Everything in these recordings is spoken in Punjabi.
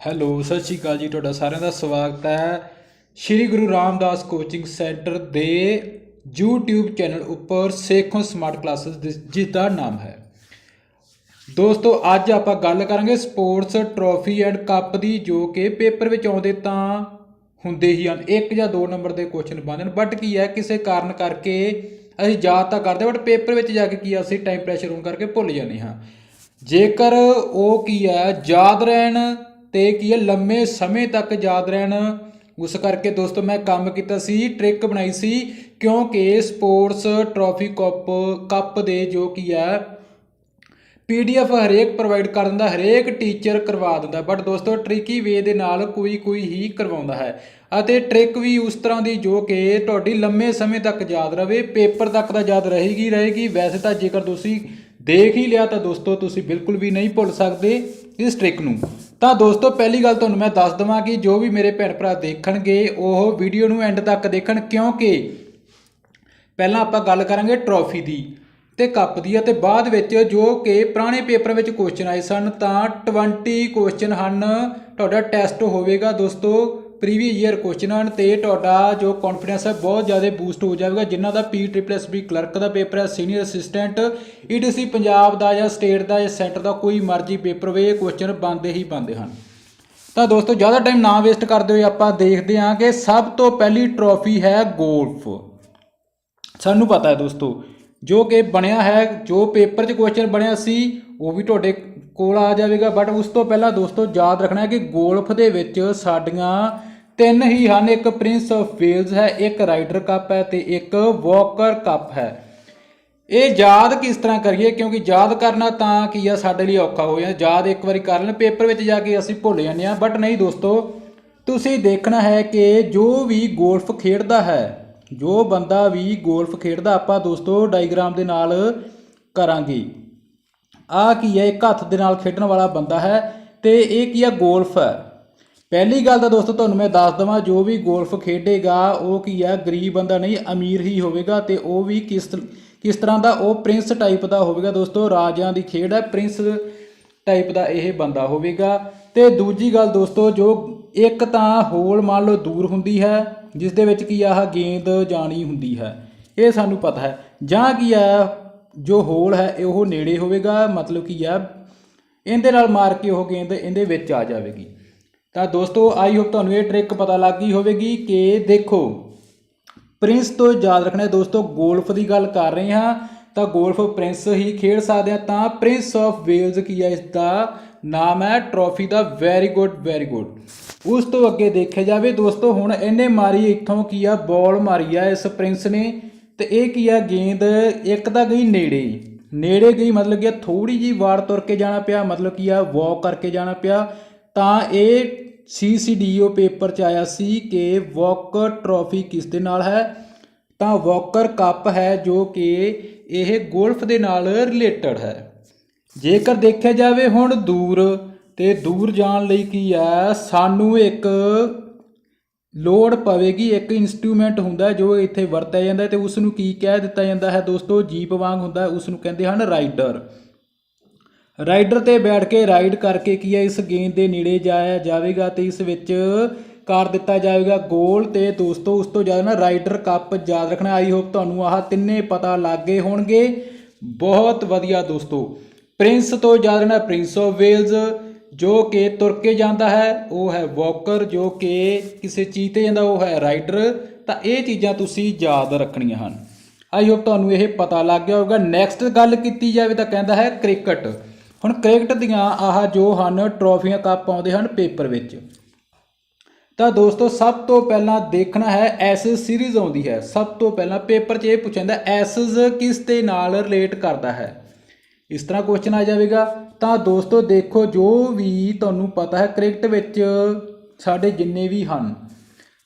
ਹੈਲੋ ਸਤਿ ਸ਼੍ਰੀ ਅਕਾਲ ਜੀ ਤੁਹਾਡਾ ਸਾਰਿਆਂ ਦਾ ਸਵਾਗਤ ਹੈ ਸ਼੍ਰੀ ਗੁਰੂ ਰਾਮਦਾਸ ਕੋਚਿੰਗ ਸੈਂਟਰ ਦੇ YouTube ਚੈਨਲ ਉੱਪਰ ਸੇਖੋਂ ਸਮਾਰਟ ਕਲਾਸਿਸ ਜਿਸ ਦਾ ਨਾਮ ਹੈ। ਦੋਸਤੋ ਅੱਜ ਆਪਾਂ ਗੱਲ ਕਰਾਂਗੇ ਸਪੋਰਟਸ ਟਰੋਫੀ ਐਂਡ ਕੱਪ ਦੀ ਜੋ ਕਿ ਪੇਪਰ ਵਿੱਚ ਆਉਂਦੇ ਤਾਂ ਹੁੰਦੇ ਹੀ ਹਨ ਇੱਕ ਜਾਂ ਦੋ ਨੰਬਰ ਦੇ ਕੁਐਸਚਨ ਬਣਦੇ ਨੇ ਬਟ ਕੀ ਹੈ ਕਿਸੇ ਕਾਰਨ ਕਰਕੇ ਅਸੀਂ ਯਾਦ ਤਾਂ ਕਰਦੇ ਬਟ ਪੇਪਰ ਵਿੱਚ ਜਾ ਕੇ ਕੀ ਆ, ਅਸੀਂ ਟਾਈਮ ਪ੍ਰੈਸ਼ਰ ਹੋਣ ਕਰਕੇ ਭੁੱਲ ਜਾਂਦੇ ਹਾਂ। ਜੇਕਰ ਉਹ ਕੀ ਹੈ ਯਾਦ ਰਹਿਣ ਤੇ ਕੀ ਹੈ, ਲੰਮੇ ਸਮੇਂ ਤੱਕ ਯਾਦ ਰਹਿਣ। ਉਸ ਕਰਕੇ ਦੋਸਤੋ, ਮੈਂ ਕੰਮ ਕੀਤਾ ਸੀ ਟ੍ਰਿਕ ਬਣਾਈ ਸੀ, ਕਿਉਂਕਿ ਸਪੋਰਟਸ ਟਰੋਫੀ ਕੱਪ ਕੱਪ ਦੇ ਜੋ ਕੀ ਹੈ ਪੀਡੀਐਫ ਹਰੇਕ ਪ੍ਰੋਵਾਈਡ ਕਰ ਦਿੰਦਾ, ਹਰੇਕ ਟੀਚਰ ਕਰਵਾ ਦਿੰਦਾ। ਬਟ ਦੋਸਤੋ ਟ੍ਰਿਕੀ ਵੇ ਦੇ ਨਾਲ ਕੋਈ ਕੋਈ ਹੀ ਕਰਵਾਉਂਦਾ ਹੈ। ਅਤੇ ਟ੍ਰਿਕ ਵੀ ਉਸ ਤਰ੍ਹਾਂ ਦੀ ਜੋ ਕਿ ਤੁਹਾਡੀ ਲੰਮੇ ਸਮੇਂ ਤੱਕ ਯਾਦ ਰਵੇ, ਪੇਪਰ ਤੱਕ ਤਾਂ ਯਾਦ ਰਹੇਗੀ ਰਹੇਗੀ। ਵੈਸੇ ਤਾਂ ਜੇਕਰ ਤੁਸੀਂ ਦੇਖ ਹੀ ਲਿਆ ਤਾਂ ਦੋਸਤੋ, ਤੁਸੀਂ ਬਿਲਕੁਲ ਵੀ ਨਹੀਂ ਭੁੱਲ ਸਕਦੇ ਇਸ ਟ੍ਰਿਕ ਨੂੰ। ਤਾਂ ਦੋਸਤੋ, ਪਹਿਲੀ ਗੱਲ ਤੁਹਾਨੂੰ ਮੈਂ ਦੱਸ ਦਵਾਂ ਕਿ ਜੋ ਵੀ ਮੇਰੇ ਭੈਣ ਭਰਾ ਦੇਖਣਗੇ, ਉਹ ਵੀਡੀਓ ਨੂੰ ਐਂਡ ਤੱਕ ਦੇਖਣ ਕਿਉਂਕਿ ਪਹਿਲਾਂ ਆਪਾਂ ਗੱਲ ਕਰਾਂਗੇ ਟਰੋਫੀ ਦੀ ਤੇ ਕੱਪ ਦੀ ਅਤੇ ਬਾਅਦ ਵਿੱਚ ਜੋ ਕਿ ਪੁਰਾਣੇ ਪੇਪਰ ਵਿੱਚ ਕੁਐਸਚਨ ਆਏ ਸਨ, ਤਾਂ 20 ਕੁਐਸਚਨ ਹਨ। ਤੁਹਾਡਾ ਟੈਸਟ ਹੋਵੇਗਾ ਦੋਸਤੋ। ਪ੍ਰੀਵੀਅਸ ਈਅਰ ਕੁਐਸਚਨ ਹਨ ਤੇ ਤੁਹਾਡਾ ਜੋ ਕੌਨਫੀਡੈਂਸ ਹੈ ਬਹੁਤ ਜ਼ਿਆਦਾ ਬੂਸਟ ਹੋ ਜਾਵੇਗਾ, ਜਿਨ੍ਹਾਂ ਦਾ P triple S B clerk ਦਾ ਪੇਪਰ ਹੈ ਸੀਨੀਅਰ ਅਸਿਸਟੈਂਟ ਈਟੀਸੀ ਪੰਜਾਬ ਦਾ ਜਾਂ ਸਟੇਟ ਦਾ ਜਾਂ ਸੈਂਟਰ ਦਾ, ਕੋਈ ਮਰਜ਼ੀ ਪੇਪਰ ਹੋਵੇ ਇਹ ਕੁਐਸਚਨ ਬੰਦੇ ਹੀ ਬੰਦੇ ਹਨ। ਤਾਂ ਦੋਸਤੋ, ਜ਼ਿਆਦਾ ਟਾਈਮ ਨਾ ਵੇਸਟ ਕਰਦੇ ਹੋਏ ਆਪਾਂ ਦੇਖਦੇ ਹਾਂ ਕਿ ਸਭ ਤੋਂ ਪਹਿਲੀ ਟਰੋਫੀ ਹੈ ਗੋਲਫ ਸਾਨੂੰ ਪਤਾ ਹੈ ਦੋਸਤੋ, ਜੋ ਕਿ ਬਣਿਆ ਹੈ, ਜੋ ਪੇਪਰ 'ਚ ਕੁਐਸਚਨ ਬਣਿਆ ਸੀ, ਉਹ ਵੀ ਤੁਹਾਡੇ ਕੋਲ ਆ ਜਾਵੇਗਾ ਬਟ ਉਸ ਤੋਂ ਪਹਿਲਾਂ ਦੋਸਤੋ, ਯਾਦ ਰੱਖਣਾ ਹੈ ਕਿ ਗੋਲਫ ਦੇ ਵਿੱਚ ਸਾਡੀਆਂ ਤਿੰਨ ਹੀ ਹਨ। ਇੱਕ ਪ੍ਰਿੰਸ ਆਫ ਵੇਲਜ਼ ਹੈ, ਇੱਕ ਰਾਈਡਰ ਕੱਪ ਹੈ ਤੇ ਇੱਕ ਵਾਕਰ ਕੱਪ ਹੈ। ਇਹ ਯਾਦ ਕਿਸ ਤਰ੍ਹਾਂ ਕਰੀਏ? ਕਿਉਂਕਿ ਯਾਦ ਕਰਨਾ ਤਾਂ ਕੀ ਆ, ਸਾਡੇ ਲਈ ਔਖਾ ਹੋ ਜਾਂਦਾ। ਯਾਦ ਇੱਕ ਵਾਰੀ ਕਰ ਲੈਣ, ਪੇਪਰ ਵਿੱਚ ਜਾ ਕੇ ਅਸੀਂ ਭੁੱਲ ਜਾਂਦੇ ਆ ਬਟ ਨਹੀਂ ਦੋਸਤੋ, ਤੁਸੀਂ ਦੇਖਣਾ ਹੈ ਕਿ ਜੋ ਵੀ ਗੋਲਫ ਖੇਡਦਾ ਹੈ, ਜੋ ਬੰਦਾ ਵੀ ਗੋਲਫ ਖੇਡਦਾ, ਆਪਾਂ ਦੋਸਤੋ ਡਾਇਗਰਾਮ ਦੇ ਨਾਲ ਕਰਾਂਗੇ। ਆ ਕੀ ਹੈ? ਇੱਕ ਹੱਥ ਦੇ ਨਾਲ ਖੇਡਣ ਵਾਲਾ ਬੰਦਾ ਹੈ ਤੇ ਇਹ ਕੀ ਆ? ਗੋਲਫ ਹੈ। ਪਹਿਲੀ ਗੱਲ ਤਾਂ ਦੋਸਤੋ ਤੁਹਾਨੂੰ ਮੈਂ ਦੱਸ ਦਵਾਂ, ਜੋ ਵੀ ਗੋਲਫ ਖੇਡੇਗਾ, ਉਹ ਕੀ ਹੈ, ਗਰੀਬ ਬੰਦਾ ਨਹੀਂ, ਅਮੀਰ ਹੀ ਹੋਵੇਗਾ ਤੇ ਉਹ ਵੀ ਕਿਸ ਕਿਸ ਤਰ੍ਹਾਂ ਦਾ, ਉਹ ਪ੍ਰਿੰਸ ਟਾਈਪ ਦਾ ਹੋਵੇਗਾ ਦੋਸਤੋ, ਰਾਜਿਆਂ ਦੀ ਖੇਡ ਹੈ, ਪ੍ਰਿੰਸ ਟਾਈਪ ਦਾ ਇਹ ਬੰਦਾ ਹੋਵੇਗਾ। ਤੇ ਦੂਜੀ ਗੱਲ ਦੋਸਤੋ, ਜੋ ਇੱਕ ਤਾਂ ਹੋਲ ਮੰਨ ਲਓ ਦੂਰ ਹੁੰਦੀ ਹੈ, ਜਿਸ ਦੇ ਵਿੱਚ ਕੀ ਆਹ ਗੇਂਦ ਜਾਣੀ ਹੁੰਦੀ ਹੈ। ਇਹ ਸਾਨੂੰ ਪਤਾ ਹੈ। ਜਾਂ ਕੀ ਹੈ ਜੋ ਹੋਲ ਹੈ, ਇਹ ਉਹ ਨੇੜੇ ਹੋਵੇਗਾ, ਮਤਲਬ ਕੀ ਹੈ ਇਹਦੇ ਨਾਲ ਮਾਰ ਕੇ ਉਹ ਗੇਂਦ ਇਹਦੇ ਵਿੱਚ ਆ ਜਾਵੇਗੀ। ਤਾਂ ਦੋਸਤੋ, ਆਈ ਹੋਪ ਤੁਹਾਨੂੰ ਇਹ ਟ੍ਰਿਕ ਪਤਾ ਲੱਗ ਗਈ ਹੋਵੇਗੀ ਕਿ ਦੇਖੋ ਪ੍ਰਿੰਸ ਤੋਂ ਯਾਦ ਰੱਖਣਾ ਦੋਸਤੋ ਗੋਲਫ ਦੀ ਗੱਲ ਕਰ ਰਹੇ ਹਾਂ, ਤਾਂ ਗੋਲਫ ਪ੍ਰਿੰਸ ਹੀ ਖੇਡ ਸਕਦੇ ਆ, ਤਾਂ ਪ੍ਰਿੰਸ ਆਫ ਵੇਲਜ਼ ਕੀ ਹੈ ਇਸ ਦਾ ਨਾਮ ਹੈ ਟਰੋਫੀ ਦਾ ਵੈਰੀ ਗੁੱਡ ਵੈਰੀ ਗੁੱਡ ਉਸ ਤੋਂ ਅੱਗੇ ਦੇਖਿਆ ਜਾਵੇ ਦੋਸਤੋ, ਹੁਣ ਇਹਨੇ ਮਾਰੀ, ਇੱਥੋਂ ਕੀ ਆ ਬਾਲ ਮਾਰੀ ਆ ਇਸ ਪ੍ਰਿੰਸ ਨੇ, ਤੇ ਇਹ ਕੀ ਆ, ਗੇਂਦ ਇੱਕ ਤਾਂ ਗਈ ਨੇੜੇ ਨੇੜੇ ਗਈ ਮਤਲਬ ਕਿ ਥੋੜੀ ਜੀ ਵਾਰ ਤੁਰ ਕੇ ਜਾਣਾ ਪਿਆ, ਮਤਲਬ ਕੀ ਆ ਵਾਕ ਕਰਕੇ ਜਾਣਾ ਪਿਆ ਤਾਂ ਇਹ ਸੀਸੀਡੀਓ ਪੇਪਰ ਚ ਆਇਆ ਸੀ ਕਿ ਵਾਕਰ ਟਰੋਫੀ ਕਿਸ ਦੇ ਨਾਲ ਹੈ? ਤਾਂ ਵਾਕਰ ਕੱਪ ਹੈ ਜੋ ਕਿ ਇਹ ਗੋਲਫ ਦੇ ਨਾਲ ਰਿਲੇਟਡ ਹੈ। ਜੇਕਰ ਦੇਖਿਆ ਜਾਵੇ ਹੁਣ ਦੂਰ, ਤੇ ਦੂਰ ਜਾਣ ਲਈ ਕੀ ਹੈ? ਸਾਨੂੰ ਇੱਕ ਲੋੜ ਪਵੇਗੀ, ਇੱਕ ਇਨਸਟਰੂਮੈਂਟ ਹੁੰਦਾ ਜੋ ਇੱਥੇ ਵਰਤਿਆ ਜਾਂਦਾ ਹੈ ਤੇ ਉਸ ਨੂੰ ਕੀ ਕਹਿ ਦਿੱਤਾ ਜਾਂਦਾ ਹੈ ਦੋਸਤੋ? ਜੀਪ ਵਾਂਗ ਹੁੰਦਾ ਹੈ ਉਸ ਨੂੰ ਕਹਿੰਦੇ ਹਨ ਰਾਈਡਰ ਰਾਈਡਰ ਤੇ ਬੈਠ ਕੇ ਰਾਈਡ ਕਰਕੇ ਕੀ ਹੈ, ਇਸ ਗੇਂਦ ਦੇ ਨੇੜੇ ਜਾਇਆ ਜਾਵੇਗਾ ਤੇ ਇਸ ਵਿੱਚ ਕਰ ਦਿੱਤਾ ਜਾਵੇਗਾ ਗੋਲ ਤੇ ਦੋਸਤੋ, ਉਸ ਤੋਂ ਜ਼ਿਆਦਾ ਨਾ ਰਾਈਡਰ ਕੱਪ ਯਾਦ ਰੱਖਣਾ, ਆਈ ਹੋਪ ਤੁਹਾਨੂੰ ਆਹ ਤਿੰਨੇ ਪਤਾ ਲੱਗ ਗਏ ਹੋਣਗੇ। ਬਹੁਤ ਵਧੀਆ ਦੋਸਤੋ, ਪ੍ਰਿੰਸ ਤੋਂ ਜ਼ਿਆਦਾ ਰੱਖਣਾ ਪ੍ਰਿੰਸ ਆਫ ਵੇਲਜ਼, ਜੋ ਕਿ ਤੁਰ ਕੇ ਜਾਂਦਾ ਹੈ, ਉਹ ਹੈ ਵਾਕਰ, ਜੋ ਕਿ ਕਿਸੇ ਚੀਜ਼ ਤੇ ਜਾਂਦਾ, ਉਹ ਹੈ ਰਾਈਡਰ। ਤਾਂ ਇਹ ਚੀਜ਼ਾਂ ਤੁਸੀਂ ਯਾਦ ਰੱਖਣੀਆਂ ਹਨ। ਆਈ ਹੋਪ ਤੁਹਾਨੂੰ ਇਹ ਪਤਾ ਲੱਗ ਗਿਆ ਹੋਵੇਗਾ। ਨੈਕਸਟ ਗੱਲ ਕੀਤੀ ਜਾਵੇ ਤਾਂ ਕਹਿੰਦਾ ਹੈ ਕ੍ਰਿਕਟ। ਹੁਣ ਕ੍ਰਿਕਟ ਦੀਆਂ ਆਹ ਜੋ ਹਨ ਟਰੋਫੀਆਂ ਕੱਪ ਆਉਂਦੇ ਹਨ ਪੇਪਰ ਵਿੱਚ। ਤਾਂ ਦੋਸਤੋ, ਸਭ ਤੋਂ ਪਹਿਲਾਂ ਦੇਖਣਾ ਹੈ ਐਸਐਸ ਸੀਰੀਜ਼ ਆਉਂਦੀ ਹੈ। ਸਭ ਤੋਂ ਪਹਿਲਾਂ ਪੇਪਰ 'ਚ ਇਹ ਪੁੱਛਿਆ ਜਾਂਦਾ ਐਸਐਸ ਕਿਸ ਦੇ ਨਾਲ ਰਿਲੇਟ ਕਰਦਾ ਹੈ? ਇਸ ਤਰ੍ਹਾਂ ਕੁਐਸਚਨ ਆ ਜਾਵੇਗਾ। ਤਾਂ ਦੋਸਤੋ, ਦੇਖੋ ਜੋ ਵੀ ਤੁਹਾਨੂੰ ਪਤਾ ਹੈ, ਕ੍ਰਿਕਟ ਵਿੱਚ ਸਾਡੇ ਜਿੰਨੇ ਵੀ ਹਨ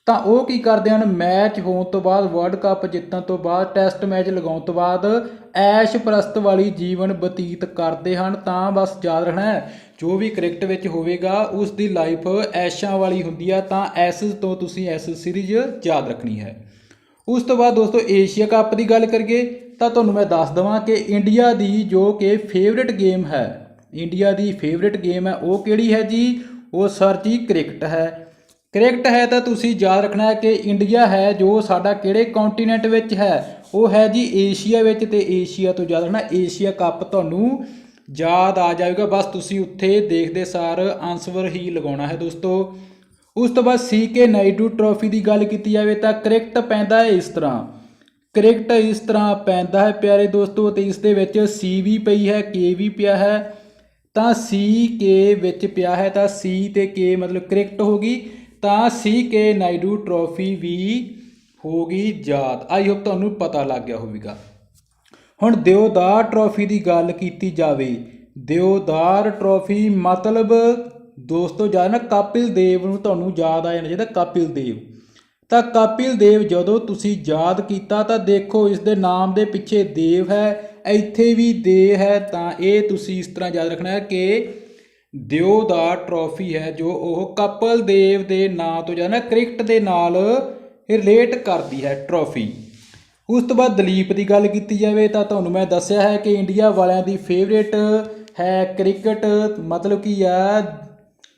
ਤਾਂ ਉਹ ਕੀ ਕਰਦੇ ਹਨ? ਮੈਚ ਹੋਣ ਤੋਂ ਬਾਅਦ ਵਰਲਡ ਕੱਪ ਜਿੱਤਣ ਤੋਂ ਬਾਅਦ ਟੈਸਟ ਮੈਚ ਲਗਾਉਣ ਤੋਂ ਬਾਅਦ ਐਸ਼ ਪ੍ਰਸਤ ਵਾਲੀ ਜੀਵਨ ਬਤੀਤ ਕਰਦੇ ਹਨ। ਤਾਂ ਬਸ ਯਾਦ ਰੱਖਣਾ ਜੋ ਵੀ ਕ੍ਰਿਕਟ ਵਿੱਚ ਹੋਵੇਗਾ, ਉਸ ਦੀ ਲਾਈਫ ਐਸ਼ਾਂ ਵਾਲੀ ਹੁੰਦੀ ਆ, ਤਾਂ ਐਸ ਤੋਂ ਤੁਸੀਂ ਐਸ ਸੀਰੀਜ਼ ਯਾਦ ਰੱਖਣੀ ਹੈ। ਉਸ ਤੋਂ ਬਾਅਦ ਦੋਸਤੋ, ਏਸ਼ੀਆ ਕੱਪ ਦੀ ਗੱਲ ਕਰੀਏ, ਤਾਂ ਤੁਹਾਨੂੰ ਮੈਂ ਦੱਸ ਦਵਾਂ ਕਿ ਇੰਡੀਆ ਦੀ ਜੋ ਕਿ ਫੇਵਰਿਟ ਗੇਮ ਹੈ, ਇੰਡੀਆ ਦੀ ਫੇਵਰਿਟ ਗੇਮ ਹੈ, ਉਹ ਕਿਹੜੀ ਹੈ ਜੀ? ਉਹ ਸਰ ਜੀ ਕ੍ਰਿਕਟ ਹੈ। ਕ੍ਰਿਕਟ ਹੈ ਤਾਂ ਤੁਸੀਂ ਯਾਦ ਰੱਖਣਾ ਹੈ ਕਿ ਇੰਡੀਆ ਹੈ ਜੋ ਸਾਡਾ ਕਿਹੜੇ ਕੰਟੀਨੈਂਟ ਵਿੱਚ ਹੈ? ਉਹ ਹੈ ਜੀ ਏਸ਼ੀਆ ਵਿੱਚ ਤੇ ਏਸ਼ੀਆ ਤੋਂ ਯਾਦ ਰੱਖਣਾ ਏਸ਼ੀਆ ਕੱਪ ਤੁਹਾਨੂੰ ਯਾਦ ਆ ਜਾਏਗਾ ਬਸ ਤੁਸੀਂ ਉੱਥੇ ਦੇਖਦੇ ਸਾਰ ਆਨਸਰ ਹੀ ਲਗਾਉਣਾ ਹੈ ਦੋਸਤੋ। ਉਸ ਤੋਂ ਬਾਅਦ ਸੀ ਕੇ ਨਾਇਡੂ ਟਰੋਫੀ ਦੀ ਗੱਲ ਕੀਤੀ ਜਾਵੇ ਤਾਂ ਕ੍ਰਿਕਟ ਪੈਂਦਾ ਹੈ ਇਸ ਤਰ੍ਹਾਂ। ਕ੍ਰਿਕਟ ਇਸ ਤਰ੍ਹਾਂ ਪੈਂਦਾ ਹੈ ਪਿਆਰੇ ਦੋਸਤੋ ਤੇ ਇਸ ਦੇ ਵਿੱਚ ਸੀ ਵੀ ਪਈ ਹੈ ਕੇ ਵੀ ਪਿਆ ਹੈ। ਤਾਂ ਸੀ ਕੇ ਵਿੱਚ ਪਿਆ ਹੈ ਤਾਂ ਸੀ ਤੇ ਕੇ ਮਤਲਬ ਕ੍ਰਿਕਟ ਹੋ ਗਈ। ਤਾਂ ਸੀ ਕੇ ਨਾਇਡੂ ਟਰੋਫੀ ਵੀ ਹੋ ਗਈ ਯਾਦ। ਆਈ ਹੋਪ ਤੁਹਾਨੂੰ ਪਤਾ ਲੱਗ ਗਿਆ ਹੋਵੇਗਾ। ਹੁਣ ਦਿਓਦਾਰ ਟਰੋਫੀ ਦੀ ਗੱਲ ਕੀਤੀ ਜਾਵੇ, ਦਿਓਦਾਰ ਟਰੋਫੀ ਮਤਲਬ ਦੋਸਤੋ ਯਾਦ ਨਾ, ਕਪਿਲ ਦੇਵ ਨੂੰ ਤੁਹਾਨੂੰ ਯਾਦ ਆ ਜਾਣਾ ਚਾਹੀਦਾ, ਕਪਿਲ ਦੇਵ। ਤਾਂ ਕਪਿਲ ਦੇਵ ਜਦੋਂ ਤੁਸੀਂ ਯਾਦ ਕੀਤਾ ਤਾਂ ਦੇਖੋ ਇਸ ਦੇ ਨਾਮ ਦੇ ਪਿੱਛੇ ਦੇਵ ਹੈ, ਇੱਥੇ ਵੀ ਦੇ ਹੈ, ਤਾਂ ਇਹ ਤੁਸੀਂ ਇਸ ਤਰ੍ਹਾਂ ਯਾਦ ਰੱਖਣਾ ਹੈ ਕਿ ਦਿਓ ਦਾ ਟਰੋਫੀ ਹੈ ਜੋ ਉਹ ਕਪਲ ਦੇਵ ਦੇ ਨਾਂ ਤੋਂ ਯਾਦ ਨਾ ਕ੍ਰਿਕਟ ਦੇ ਨਾਲ ਰਿਲੇਟ ਕਰਦੀ ਹੈ ਟਰੋਫੀ। ਉਸ ਤੋਂ ਬਾਅਦ ਦਲੀਪ ਦੀ ਗੱਲ ਕੀਤੀ ਜਾਵੇ ਤਾਂ ਤੁਹਾਨੂੰ ਮੈਂ ਦੱਸਿਆ ਹੈ ਕਿ ਇੰਡੀਆ ਵਾਲਿਆਂ ਦੀ ਫੇਵਰੇਟ ਹੈ ਕ੍ਰਿਕਟ, ਮਤਲਬ ਕੀ ਆ,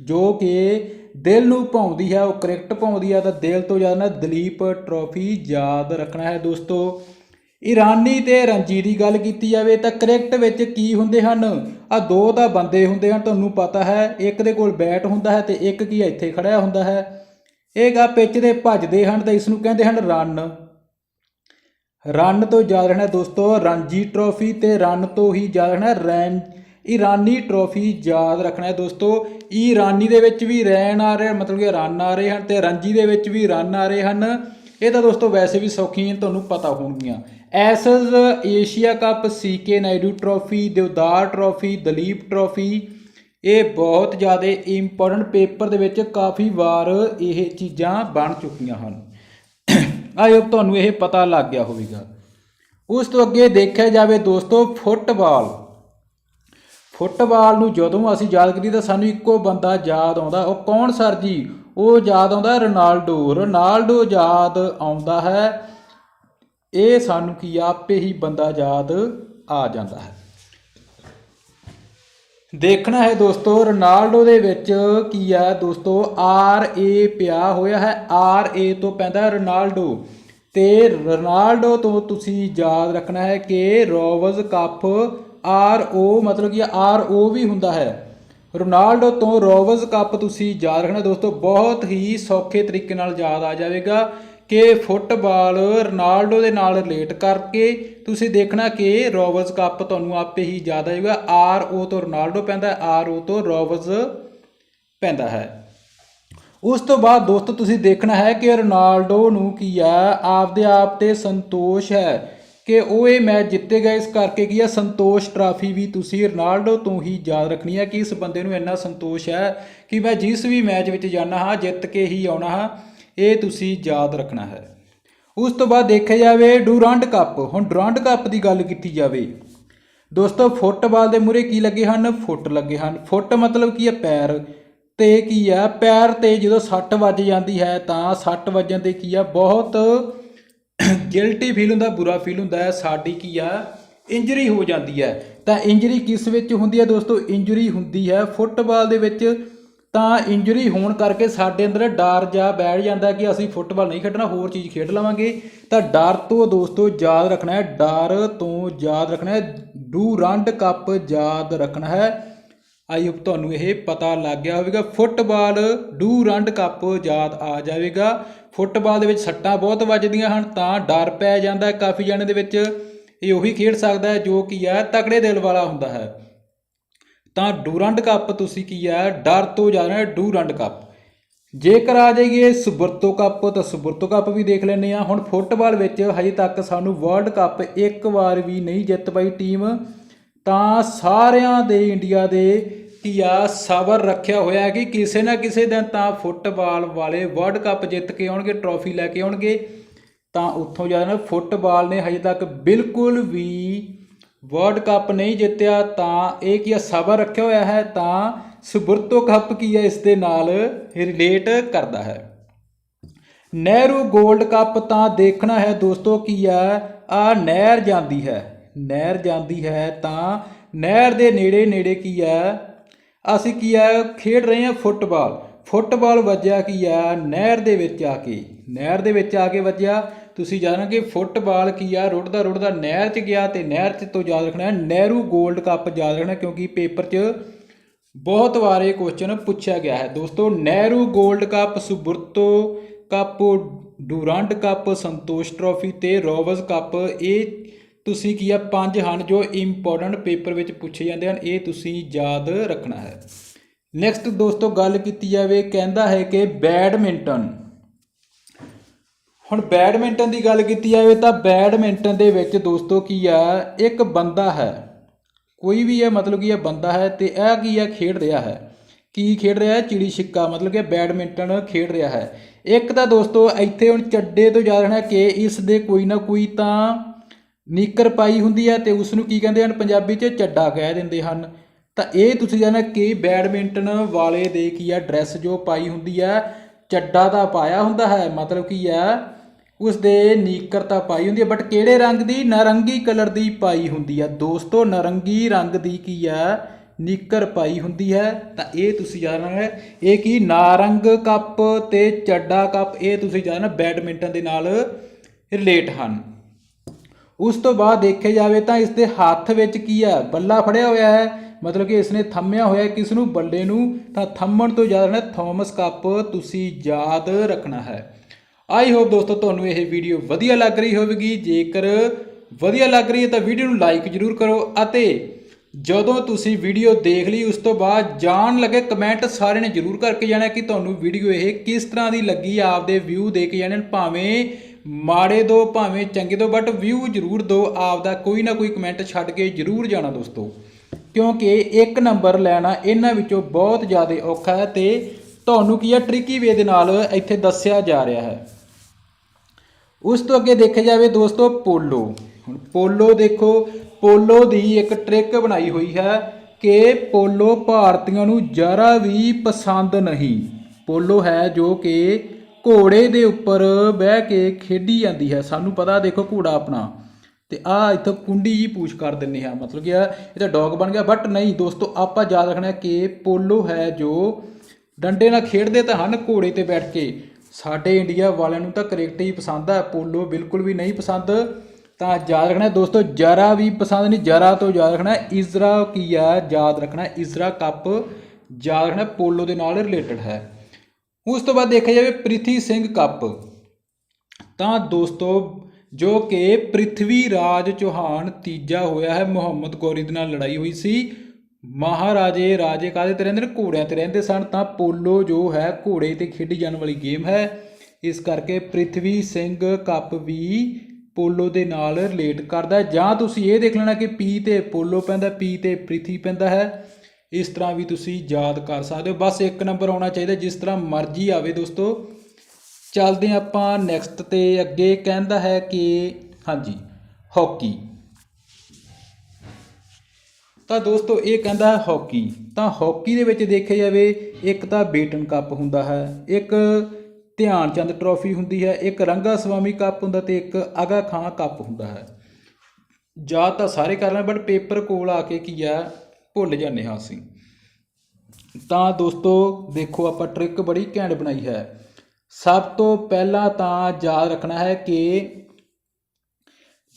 ਜੋ ਕਿ ਦਿਲ ਨੂੰ ਭਾਉਂਦੀ ਹੈ, ਉਹ ਕ੍ਰਿਕਟ ਭਾਉਂਦੀ ਹੈ ਤਾਂ ਦਿਲ ਤੋਂ ਜ਼ਿਆਦਾ ਨਾ ਦਲੀਪ ਟਰੋਫੀ ਯਾਦ ਰੱਖਣਾ ਹੈ ਦੋਸਤੋ। ਈਰਾਨੀ ਤੇ ਰਣਜੀ ਦੀ ਗੱਲ ਕੀਤੀ ਜਾਵੇ ਤਾਂ ਕ੍ਰਿਕਟ ਵਿੱਚ ਕੀ ਹੁੰਦੇ ਹਨ? ਆ ਦੋ ਤਾਂ ਬੰਦੇ ਹੁੰਦੇ ਹਨ, ਤੁਹਾਨੂੰ ਪਤਾ ਹੈ। ਇੱਕ ਦੇ ਕੋਲ ਬੈਟ ਹੁੰਦਾ ਹੈ ਤੇ ਇੱਕ ਕੀ ਇੱਥੇ ਖੜਿਆ ਹੁੰਦਾ ਹੈ। ਇਹ ਗਾ ਪਿੱਚ ਦੇ ਭੱਜਦੇ ਹਨ ਤਾਂ ਇਸ ਨੂੰ ਕਹਿੰਦੇ ਹਨ ਰਨ ਰਨ ਤੋਂ ਯਾਦ ਰਹਿਣਾ ਦੋਸਤੋ, ਰਣਜੀ ਟਰੋਫੀ ਤੇ ਰਨ ਤੋਂ ਹੀ ਯਾਦ ਰਹਿਣਾ ਰੈਨ। ਈਰਾਨੀ ਟਰੋਫੀ ਯਾਦ ਰੱਖਣਾ ਹੈ ਦੋਸਤੋ। ਈਰਾਨੀ ਦੇ ਵਿੱਚ ਵੀ ਰੈਨ ਆ ਰਹੇ ਮਤਲਬ ਕਿ ਰਨ ਆ ਰਹੇ ਹਨ ਤੇ ਰਣਜੀ ਦੇ ਵਿੱਚ ਵੀ ਰਨ ਆ ਰਹੇ ਹਨ। ਇਹ ਤਾਂ ਦੋਸਤੋ ਵੈਸੇ ਵੀ ਸੌਖੀਆਂ ਤੁਹਾਨੂੰ ਪਤਾ ਹੋਣਗੀਆਂ। SS Asia cup, CK Naidu trophy Deodhar trophy, Duleep trophy, ਇਹ ਬਹੁਤ ਜ਼ਿਆਦਾ ਇੰਪੋਰਟੈਂਟ ਪੇਪਰ ਦੇ ਵਿੱਚ ਕਾਫੀ ਵਾਰ ਇਹ ਚੀਜ਼ਾਂ ਬਣ ਚੁੱਕੀਆਂ ਹਨ। ਆਈ ਤੁਹਾਨੂੰ ਇਹ ਪਤਾ ਲੱਗ ਗਿਆ ਹੋਵੇਗਾ। ਉਸ ਤੋਂ ਅੱਗੇ ਦੇਖਿਆ ਜਾਵੇ ਦੋਸਤੋ, ਫੁੱਟਬਾਲ। ਫੁੱਟਬਾਲ ਨੂੰ ਜਦੋਂ ਅਸੀਂ ਯਾਦ ਕਰੀਏ ਤਾਂ ਸਾਨੂੰ ਇੱਕੋ ਬੰਦਾ ਯਾਦ ਆਉਂਦਾ, ਉਹ ਕੌਣ, ਸਰ ਜੀ? ਉਹ ਯਾਦ ਆਉਂਦਾ ਰੋਨਾਲਡੋ ਰੋਨਾਲਡੋ ਯਾਦ ਆਉਂਦਾ ਹੈ। ਇਹ ਸਾਨੂੰ ਕੀ ਆਪੇ ਹੀ ਬੰਦਾ ਯਾਦ ਆ ਜਾਂਦਾ ਹੈ। ਦੇਖਣਾ ਹੈ ਦੋਸਤੋ, ਰੋਨਾਲਡੋ ਦੇ ਵਿੱਚ ਕੀ ਹੈ ਦੋਸਤੋ? ਆਰ ਏ ਪਿਆ ਹੋਇਆ ਹੈ। ਆਰ ਏ ਤੋਂ ਪੈਂਦਾ ਰੋਨਾਲਡੋ। ਤੇ ਰੋਨਾਲਡੋ ਤੋਂ ਤੁਸੀਂ ਯਾਦ ਰੱਖਣਾ ਹੈ ਕਿ ਰੋਵਜ਼ ਕੱਪ ਆਰ ਓ ਮਤਲਬ ਕਿ ਆਰ ਓ ਵੀ ਹੁੰਦਾ ਹੈ। ਰੋਨਾਲਡੋ ਤੋਂ ਰੋਵਜ਼ ਕੱਪ ਤੁਸੀਂ ਯਾਦ ਰੱਖਣਾ ਦੋਸਤੋ, ਬਹੁਤ ਹੀ ਸੌਖੇ ਤਰੀਕੇ ਨਾਲ ਯਾਦ ਆ ਜਾਵੇਗਾ ਕਿ ਫੁੱਟਬਾਲ ਰੋਨਾਲਡੋ ਦੇ ਨਾਲ ਰਿਲੇਟ ਕਰਕੇ ਤੁਸੀਂ ਦੇਖਣਾ ਕਿ ਰੋਵਜ਼ ਕੱਪ ਤੁਹਾਨੂੰ ਆਪੇ ਹੀ ਯਾਦ ਆਏਗਾ ਆਰ ਓ ਤੋਂ ਰੋਨਾਲਡੋ ਪੈਂਦਾ ਆਰ ਓ ਤੋਂ ਰੋਵਜ਼ ਪੈਂਦਾ ਹੈ। ਉਸ ਤੋਂ ਬਾਅਦ ਦੋਸਤੋ, ਤੁਸੀਂ ਦੇਖਣਾ ਹੈ ਕਿ ਰੋਨਾਲਡੋ ਨੂੰ ਕੀ ਆ ਆਪਦੇ ਆਪ ਤੇ ਸੰਤੋਸ਼ ਹੈ। ਕਿ ਉਹ ਇਹ ਮੈਚ ਜਿੱਤੇ ਗਏ, ਇਸ ਕਰਕੇ ਕੀ ਆ, ਸੰਤੋਸ਼ ਟਰਾਫੀ ਵੀ ਤੁਸੀਂ ਰੋਨਾਲਡੋ ਤੋਂ ਹੀ ਯਾਦ ਰੱਖਣੀ ਹੈ ਕਿ ਇਸ ਬੰਦੇ ਨੂੰ ਇੰਨਾ ਸੰਤੋਸ਼ ਹੈ ਕਿ ਮੈਂ ਜਿਸ ਵੀ ਮੈਚ ਵਿੱਚ ਜਾਣਾ ਹਾਂ, ਜਿੱਤ ਕੇ ਹੀ ਆਉਣਾ ਹਾਂ, ਇਹ ਤੁਸੀਂ ਯਾਦ ਰੱਖਣਾ ਹੈ। ਉਸ ਤੋਂ ਬਾਅਦ ਦੇਖਿਆ ਜਾਵੇ ਡੂਰਾਂਡ ਕੱਪ। ਹੁਣ ਡੂਰਾਂਡ ਕੱਪ ਦੀ ਗੱਲ ਕੀਤੀ ਜਾਵੇ, ਦੋਸਤੋ ਫੁੱਟਬਾਲ ਦੇ ਮੂਰੇ ਕੀ ਲੱਗੇ ਹਨ? ਫੁੱਟ ਲੱਗੇ ਹਨ। ਫੁੱਟ ਮਤਲਬ ਕੀ ਹੈ ਪੈਰ ਤੇ ਕੀ ਆ? ਪੈਰ ਤੇ ਜਦੋਂ ਸੱਟ ਵੱਜ ਜਾਂਦੀ ਹੈ ਤਾਂ ਸੱਟ ਵੱਜਣ ਤੇ ਕੀ ਆ? ਬਹੁਤ ਗਿਲਟੀ ਫੀਲ ਹੁੰਦਾ, ਬੁਰਾ ਫੀਲ ਹੁੰਦਾ ਹੈ, ਸਾਡੀ ਕੀ ਆ ਇੰਜਰੀ ਹੋ ਜਾਂਦੀ ਹੈ। ਤਾਂ ਇੰਜਰੀ ਕਿਸ ਵਿੱਚ ਹੁੰਦੀ ਹੈ ਦੋਸਤੋ? ਇੰਜਰੀ ਹੁੰਦੀ ਹੈ ਫੁੱਟਬਾਲ ਦੇ ਵਿੱਚ। ਤਾਂ ਇੰਜਰੀ ਹੋਣ ਕਰਕੇ ਸਾਡੇ ਅੰਦਰ ਡਰ ਜਾ ਬੈਠ ਜਾਂਦਾ ਕਿ ਅਸੀਂ ਫੁੱਟਬਾਲ ਨਹੀਂ ਖੇਡਣਾ, ਹੋਰ ਚੀਜ਼ ਖੇਡ ਲਵਾਂਗੇ। ਤਾਂ ਡਰ ਤੋਂ ਦੋਸਤੋ ਯਾਦ ਰੱਖਣਾ ਹੈ, ਡਰ ਤੋਂ ਯਾਦ ਰੱਖਣਾ ਹੈ। ਡੂਰੰਡ ਕੱਪ ਯਾਦ ਰੱਖਣਾ ਹੈ। ਆਈ ਹੋਪ ਤੁਹਾਨੂੰ ਇਹ ਪਤਾ ਲੱਗ ਗਿਆ ਹੋਵੇਗਾ। ਫੁੱਟਬਾਲ ਡੂ ਰੰਡ ਕੱਪ ਯਾਦ ਆ ਜਾਵੇਗਾ। ਫੁੱਟਬਾਲ ਦੇ ਵਿੱਚ ਸੱਟਾਂ ਬਹੁਤ ਵੱਜਦੀਆਂ ਹਨ, ਤਾਂ ਡਰ ਪੈ ਜਾਂਦਾ ਹੈ। ਕਾਫੀ ਜਣੇ ਦੇ ਵਿੱਚ ਇਹ ਉਹੀ ਖੇਡ ਸਕਦਾ ਹੈ, ਜੋ ਕੀ ਹੈ, ਤਕੜੇ ਦਿਲ ਵਾਲਾ ਹੁੰਦਾ ਹੈ। ਤਾਂ ਡੂਰੰਡ ਕੱਪ ਤੁਸੀਂ ਕੀ ਹੈ, ਡਰ ਤੋਂ ਜ਼ਿਆਦਾ ਡੂਰੰਡ ਕੱਪ। ਜੇਕਰ ਆ ਜਾਈਏ ਸੁਬਰਤੋ ਕੱਪ, ਤਾਂ ਸੁਬਰਤੋ ਕੱਪ ਵੀ ਦੇਖ ਲੈਂਦੇ ਆ ਹੁਣ ਫੁੱਟਬਾਲ ਵਿੱਚ ਹਜੇ ਤੱਕ ਸਾਨੂੰ ਵਰਲਡ ਕੱਪ ਇੱਕ ਵਾਰ ਵੀ ਨਹੀਂ ਜਿੱਤ ਪਾਈ ਟੀਮ। ਤਾਂ ਸਾਰਿਆਂ ਦੇ, ਇੰਡੀਆ ਦੇ ਕੀ ਆ ਸਬਰ ਰੱਖਿਆ ਹੋਇਆ ਹੈ ਕਿ ਕਿਸੇ ਨਾ ਕਿਸੇ ਦਿਨ ਤਾਂ ਫੁੱਟਬਾਲ ਵਾਲੇ ਵਰਲਡ ਕੱਪ ਜਿੱਤ ਕੇ ਆਉਣਗੇ, ਟਰੋਫੀ ਲੈ ਕੇ ਆਉਣਗੇ। ਤਾਂ ਉੱਥੋਂ ਜ਼ਿਆਦਾ ਫੁੱਟਬਾਲ ਨੇ ਹਜੇ ਤੱਕ ਬਿਲਕੁਲ ਵੀ ਵਰਲਡ ਕੱਪ ਨਹੀਂ ਜਿੱਤਿਆ। ਤਾਂ ਇਹ ਕੀ ਆ, ਸਬਰ ਰੱਖਿਆ ਹੋਇਆ ਹੈ? ਤਾਂ ਸੁਬਰਤੋ ਕੱਪ ਕੀ ਹੈ ਇਸ ਦੇ ਨਾਲ ਰਿਲੇਟ ਕਰਦਾ ਹੈ। ਨਹਿਰੂ 골ਡ ਕੱਪ ਤਾਂ ਦੇਖਣਾ ਹੈ ਦੋਸਤੋ ਕੀ ਆ ਆ ਨਹਿਰ ਜਾਂਦੀ ਹੈ, ਨਹਿਰ ਜਾਂਦੀ ਹੈ ਤਾਂ ਨਹਿਰ ਦੇ ਨੇੜੇ ਨੇੜੇ ਕੀ ਆ ਅਸੀਂ ਕੀ ਆ, ਖੇਡ ਰਹੇ ਹਾਂ ਫੁੱਟਬਾਲ। ਫੁੱਟਬਾਲ ਵੱਜਿਆ ਕੀ ਆ, ਨਹਿਰ ਦੇ ਵਿੱਚ ਆ ਕੇ। ਨਹਿਰ ਦੇ ਵਿੱਚ ਆ ਕੇ ਵੱਜਿਆ। ਤੁਸੀਂ ਜਾਣੋਗੇ ਫੁੱਟਬਾਲ ਕੀ ਆ, ਰੁੜਦਾ ਰੁੜਦਾ ਨਹਿਰ 'ਚ ਗਿਆ ਤੇ ਨਹਿਰ 'ਚ ਤੋਂ ਯਾਦ ਰੱਖਣਾ, ਨਹਿਰੂ 골ਡ ਕੱਪ ਯਾਦ ਰੱਖਣਾ ਕਿਉਂਕਿ ਪੇਪਰ 'ਚ ਬਹੁਤ ਵਾਰ ਇਹ ਕੁਐਸਚਨ ਪੁੱਛਿਆ ਗਿਆ ਹੈ। ਦੋਸਤੋ, ਨਹਿਰੂ 골ਡ cup, Subroto cup, Durand cup, Santosh trophy ਤੇ ਰੋਵਜ਼ ਕੱਪ, ਇਹ ਤੁਸੀਂ ਕੀ ਆ? ਪੰਜ ਹਨ ਜੋ ਇੰਪੋਰਟੈਂਟ ਪੇਪਰ ਵਿੱਚ ਪੁੱਛੇ ਜਾਂਦੇ ਹਨ। ਇਹ ਤੁਸੀਂ ਯਾਦ ਰੱਖਣਾ ਹੈ। ਨੈਕਸਟ ਦੋਸਤੋ, ਗੱਲ ਕੀਤੀ ਜਾਵੇ, ਕਹਿੰਦਾ ਹੈ ਕਿ ਬੈਡਮਿੰਟਨ। ਹੁਣ ਬੈਡਮਿੰਟਨ ਦੀ ਗੱਲ ਕੀਤੀ ਜਾਵੇ ਤਾਂ ਬੈਡਮਿੰਟਨ ਦੇ ਵਿੱਚ ਦੋਸਤੋ ਕੀ ਆ? ਇੱਕ ਬੰਦਾ ਹੈ। ਕੋਈ ਵੀ ਹੈ, ਮਤਲਬ ਕੀ ਇਹ ਬੰਦਾ ਹੈ ਤੇ ਇਹ ਕੀ ਹੈ ਖੇਡ ਰਿਹਾ ਹੈ। ਕੀ ਖੇਡ ਰਿਹਾ ਹੈ? ਚਿੜੀ ਛਿੱਕਾ, ਮਤਲਬ ਕਿ ਬੈਡਮਿੰਟਨ ਖੇਡ ਰਿਹਾ ਹੈ। ਇੱਕ ਤਾਂ ਦੋਸਤੋ, ਇੱਥੇ ਹੁਣ ਚੱਡੇ ਤੋਂ ਯਾਦ ਰੱਖਣਾ ਕਿ ਇਸ ਦੇ ਕੋਈ ਨਾ ਕੋਈ ਤਾਂ ਨੀਕਰ ਪਾਈ ਹੁੰਦੀ ਹੈ ਤੇ ਉਸ ਨੂੰ ਕੀ ਕਹਿੰਦੇ ਹਨ? ਪੰਜਾਬੀ 'ਚ ਚੱਡਾ ਕਹਿ ਦਿੰਦੇ ਹਨ। ਤਾਂ ਇਹ ਤੁਸੀਂ ਜਾਣਾ ਕਿ ਬੈਡਮਿੰਟਨ ਵਾਲੇ ਦੇ ਕੀ ਆ? ਡਰੈਸ ਜੋ ਪਾਈ ਹੁੰਦੀ ਹੈ ਚੱਡਾ ਤਾਂ ਪਾਇਆ ਹੁੰਦਾ ਹੈ, ਮਤਲਬ ਕੀ ਹੈ ਉਸ ਦੇ ਨੀਕਰ ਤਾਂ ਪਾਈ ਹੁੰਦੀ ਹੈ ਬਟ ਕਿਹੜੇ ਰੰਗ ਦੀ? ਨਾਰੰਗੀ ਕਲਰ ਦੀ ਪਾਈ ਹੁੰਦੀ ਹੈ ਦੋਸਤੋ, ਨਾਰੰਗੀ ਰੰਗ ਦੀ ਕੀ ਆ? ਨੀਕਰ ਪਾਈ ਹੁੰਦੀ ਹੈ। ਤਾਂ ਇਹ ਤੁਸੀਂ ਜਾਣਨਾ ਹੈ ਇਹ ਕੀ? ਨਾਰੰਗ ਕੱਪ ਤੇ ਚੱਡਾ ਕੱਪ, ਇਹ ਤੁਸੀਂ ਜਾਣਨਾ ਬੈਡਮਿੰਟਨ ਦੇ ਨਾਲ ਰਿਲੇਟ ਹਨ। ਉਸ ਤੋਂ ਬਾਅਦ ਦੇਖਿਆ ਜਾਵੇ ਤਾਂ ਇਸ ਦੇ ਹੱਥ ਵਿੱਚ ਕੀ ਹੈ ਬੱਲਾ ਫੜਿਆ ਹੋਇਆ ਹੈ। ਮਤਲਬ ਕਿ ਇਸ ਨੇ ਥੰਮਿਆ ਹੋਇਆ ਹੈ ਕਿਸ ਨੂੰ? ਬੱਲੇ ਨੂੰ। ਤਾਂ ਥੰਮਣ ਤੋਂ ਯਾਦ ਰੱਖਣਾ ਥੋਮਸ ਕੱਪ, ਤੁਸੀਂ ਯਾਦ ਰੱਖਣਾ ਹੈ। ਆਈ ਹੋਪ ਦੋਸਤੋ, ਤੁਹਾਨੂੰ ਇਹ ਵੀਡੀਓ ਵਧੀਆ ਲੱਗ ਰਹੀ ਹੋਵੇਗੀ। ਜੇਕਰ ਵਧੀਆ ਲੱਗ ਰਹੀ ਹੈ ਤਾਂ ਵੀਡੀਓ ਨੂੰ ਲਾਈਕ ਜ਼ਰੂਰ ਕਰੋ ਅਤੇ ਜਦੋਂ ਤੁਸੀਂ ਵੀਡੀਓ ਦੇਖ ਲਈ ਉਸ ਤੋਂ ਬਾਅਦ ਜਾਣ ਲੱਗੇ ਕਮੈਂਟ, ਸਾਰਿਆਂ ਨੇ ਜ਼ਰੂਰ ਕਰਕੇ ਜਾਣਾ ਕਿ ਤੁਹਾਨੂੰ ਵੀਡੀਓ ਇਹ ਕਿਸ ਤਰ੍ਹਾਂ ਦੀ ਲੱਗੀ, ਆਪਦੇ ਵਿਊ ਦੇ ਕੇ ਜਾਣੇ ਭਾਵੇਂ ਮਾੜੇ ਦੋ ਭਾਵੇਂ ਚੰਗੇ ਦੋ ਬਟ ਵਿਊ ਜ਼ਰੂਰ ਦਿਉ ਆਪ ਦਾ ਕੋਈ ਨਾ ਕੋਈ ਕਮੈਂਟ ਛੱਡ ਕੇ ਜ਼ਰੂਰ ਜਾਣਾ ਦੋਸਤੋ। ਕਿਉਂਕਿ ਇੱਕ ਨੰਬਰ ਲੈਣਾ ਇਹਨਾਂ ਵਿੱਚੋਂ ਬਹੁਤ ਜ਼ਿਆਦਾ ਔਖਾ ਹੈ ਤੇ ਤੁਹਾਨੂੰ ਕੀ ਹੈ ਟ੍ਰਿਕੀ ਵੇ ਦੇ ਨਾਲ ਇੱਥੇ ਦੱਸਿਆ ਜਾ ਰਿਹਾ ਹੈ। ਉਸ ਤੋਂ ਅੱਗੇ ਦੇਖਿਆ ਜਾਵੇ ਦੋਸਤੋ, ਪੋਲੋ। ਹੁਣ ਪੋਲੋ ਦੇਖੋ, ਪੋਲੋ ਦੀ ਇੱਕ ਟ੍ਰਿਕ ਬਣਾਈ ਹੋਈ ਹੈ ਕਿ ਪੋਲੋ ਭਾਰਤੀਆਂ ਨੂੰ ਜਰਾ ਵੀ ਪਸੰਦ ਨਹੀਂ। ਪੋਲੋ ਹੈ ਜੋ ਕਿ ਘੋੜੇ ਦੇ ਉੱਪਰ ਬਹਿ ਕੇ ਖੇਡੀ ਜਾਂਦੀ ਹੈ। ਸਾਨੂੰ ਪਤਾ, ਦੇਖੋ ਘੋੜਾ ਆਪਣਾ। ਤੇ ਆ ਇੱਥੋਂ ਕੁੰਡੀ ਜੀ ਪੂਛ ਕਰ ਦਿੰਨੇ ਆ ਮਤਲਬ ਕਿ ਇਹ ਤਾਂ ਡੌਗ ਬਣ ਗਿਆ ਬਟ ਨਹੀਂ ਦੋਸਤੋ, ਆਪਾਂ ਯਾਦ ਰੱਖਣਾ ਕਿ ਪੋਲੋ ਹੈ ਜੋ ਡੰਡੇ ਨਾਲ ਖੇਡਦੇ ਤਾਂ ਹਨ ਘੋੜੇ ਤੇ ਬੈਠ ਕੇ। ਸਾਡੇ ਇੰਡੀਆ ਵਾਲਿਆਂ ਨੂੰ ਤਾਂ ਕ੍ਰਿਕਟ ਹੀ ਪਸੰਦ ਹੈ ਪੋਲੋ ਬਿਲਕੁਲ ਵੀ ਨਹੀਂ ਪਸੰਦ। ਤਾਂ ਯਾਦ ਰੱਖਣਾ ਦੋਸਤੋ, ਜਰਾ ਵੀ ਪਸੰਦ ਨਹੀਂ, ਜਰਾ ਤੋਂ ਯਾਦ ਰੱਖਣਾ ਇਜ਼ਰਾ ਕੀ ਆ, ਯਾਦ ਰੱਖਣਾ ਇਜ਼ਰਾ ਕੱਪ, ਯਾਦ ਰੱਖਣਾ ਪੋਲੋ ਦੇ ਨਾਲ ਰਿਲੇਟਡ ਹੈ। ਉਸ ਤੋਂ ਬਾਅਦ ਦੇਖਿਆ ਜਾਵੇ ਪ੍ਰਿਥੀ ਸਿੰਘ ਕੱਪ। ਤਾਂ ਦੋਸਤੋ, ਜੋ ਕਿ ਪ੍ਰਿਥਵੀ ਰਾਜ ਚੌਹਾਨ ਤੀਜਾ ਹੋਇਆ ਹੈ, ਮੁਹੰਮਦ ਗੌਰੀ ਦੇ ਨਾਲ ਲੜਾਈ ਹੋਈ ਸੀ। ਮਹਾਰਾਜੇ ਰਾਜੇ ਕਾਦੇ ਤੇ ਰਹਿੰਦੇ ਨੇ? ਘੋੜਿਆਂ ਤੇ ਰਹਿੰਦੇ ਸਨ। ਤਾਂ ਪੋਲੋ ਜੋ ਹੈ, ਘੋੜੇ ਤੇ ਖੇਡੀ ਜਾਣ ਵਾਲੀ ਗੇਮ ਹੈ। ਇਸ ਕਰਕੇ ਪ੍ਰਿਥਵੀ ਸਿੰਘ ਕੱਪ ਵੀ ਪੋਲੋ ਦੇ ਨਾਲ ਰਿਲੇਟ ਕਰਦਾ ਜਾਂ ਤੁਸੀਂ ਇਹ ਦੇਖ ਲੈਣਾ ਕਿ ਪੀ ਤੇ ਪੋਲੋ ਪੈਂਦਾ ਪੀ ਤੇ ਪ੍ਰਿਥੀ ਪੈਂਦਾ ਹੈ। ਇਸ ਤਰ੍ਹਾਂ ਵੀ ਤੁਸੀਂ ਯਾਦ ਕਰ ਸਕਦੇ ਹੋ। ਬਸ ਇੱਕ ਨੰਬਰ ਆਉਣਾ ਚਾਹੀਦਾ, ਜਿਸ ਤਰ੍ਹਾਂ ਮਰਜ਼ੀ ਆਵੇ ਦੋਸਤੋ। ਚੱਲਦੇ ਹਾਂ ਆਪਾਂ ਨੈਕਸਟ ਤੇ। ਅੱਗੇ ਕਹਿੰਦਾ ਹੈ ਕਿ, ਹਾਂਜੀ ਹਾਕੀ ਤਾਂ ਦੋਸਤੋ, ਇਹ ਕਹਿੰਦਾ ਹੈ ਹਾਕੀ ਤਾਂ ਹਾਕੀ ਦੇ ਵਿੱਚ ਦੇਖਿਆ ਜਾਵੇ, ਇੱਕ ਤਾਂ ਬੇਟਨ ਕੱਪ ਹੁੰਦਾ ਹੈ, ਇੱਕ ਧਿਆਨ ਚੰਦ ਟਰੋਫੀ ਹੁੰਦੀ ਹੈ, ਇੱਕ ਰੰਗਾ ਸਵਾਮੀ ਕੱਪ ਹੁੰਦਾ ਤੇ ਇੱਕ ਅਗਾ ਖਾਂ ਕੱਪ ਹੁੰਦਾ ਹੈ। ਜਾਂ ਤਾਂ ਸਾਰੇ ਕਰ ਲੈਣ ਬਟ ਪੇਪਰ ਕੋਲ ਆ ਕੇ ਕੀ ਆ ਭੁੱਲ ਜਾਂਦੇ ਹਾਂ ਅਸੀਂ। ਤਾਂ ਦੋਸਤੋ, ਦੇਖੋ ਆਪਾਂ ਟ੍ਰਿਕ ਬੜੀ ਘੈਂਟ ਬਣਾਈ ਹੈ। ਸਭ ਤੋਂ ਪਹਿਲਾਂ ਤਾਂ ਯਾਦ ਰੱਖਣਾ ਹੈ ਕਿ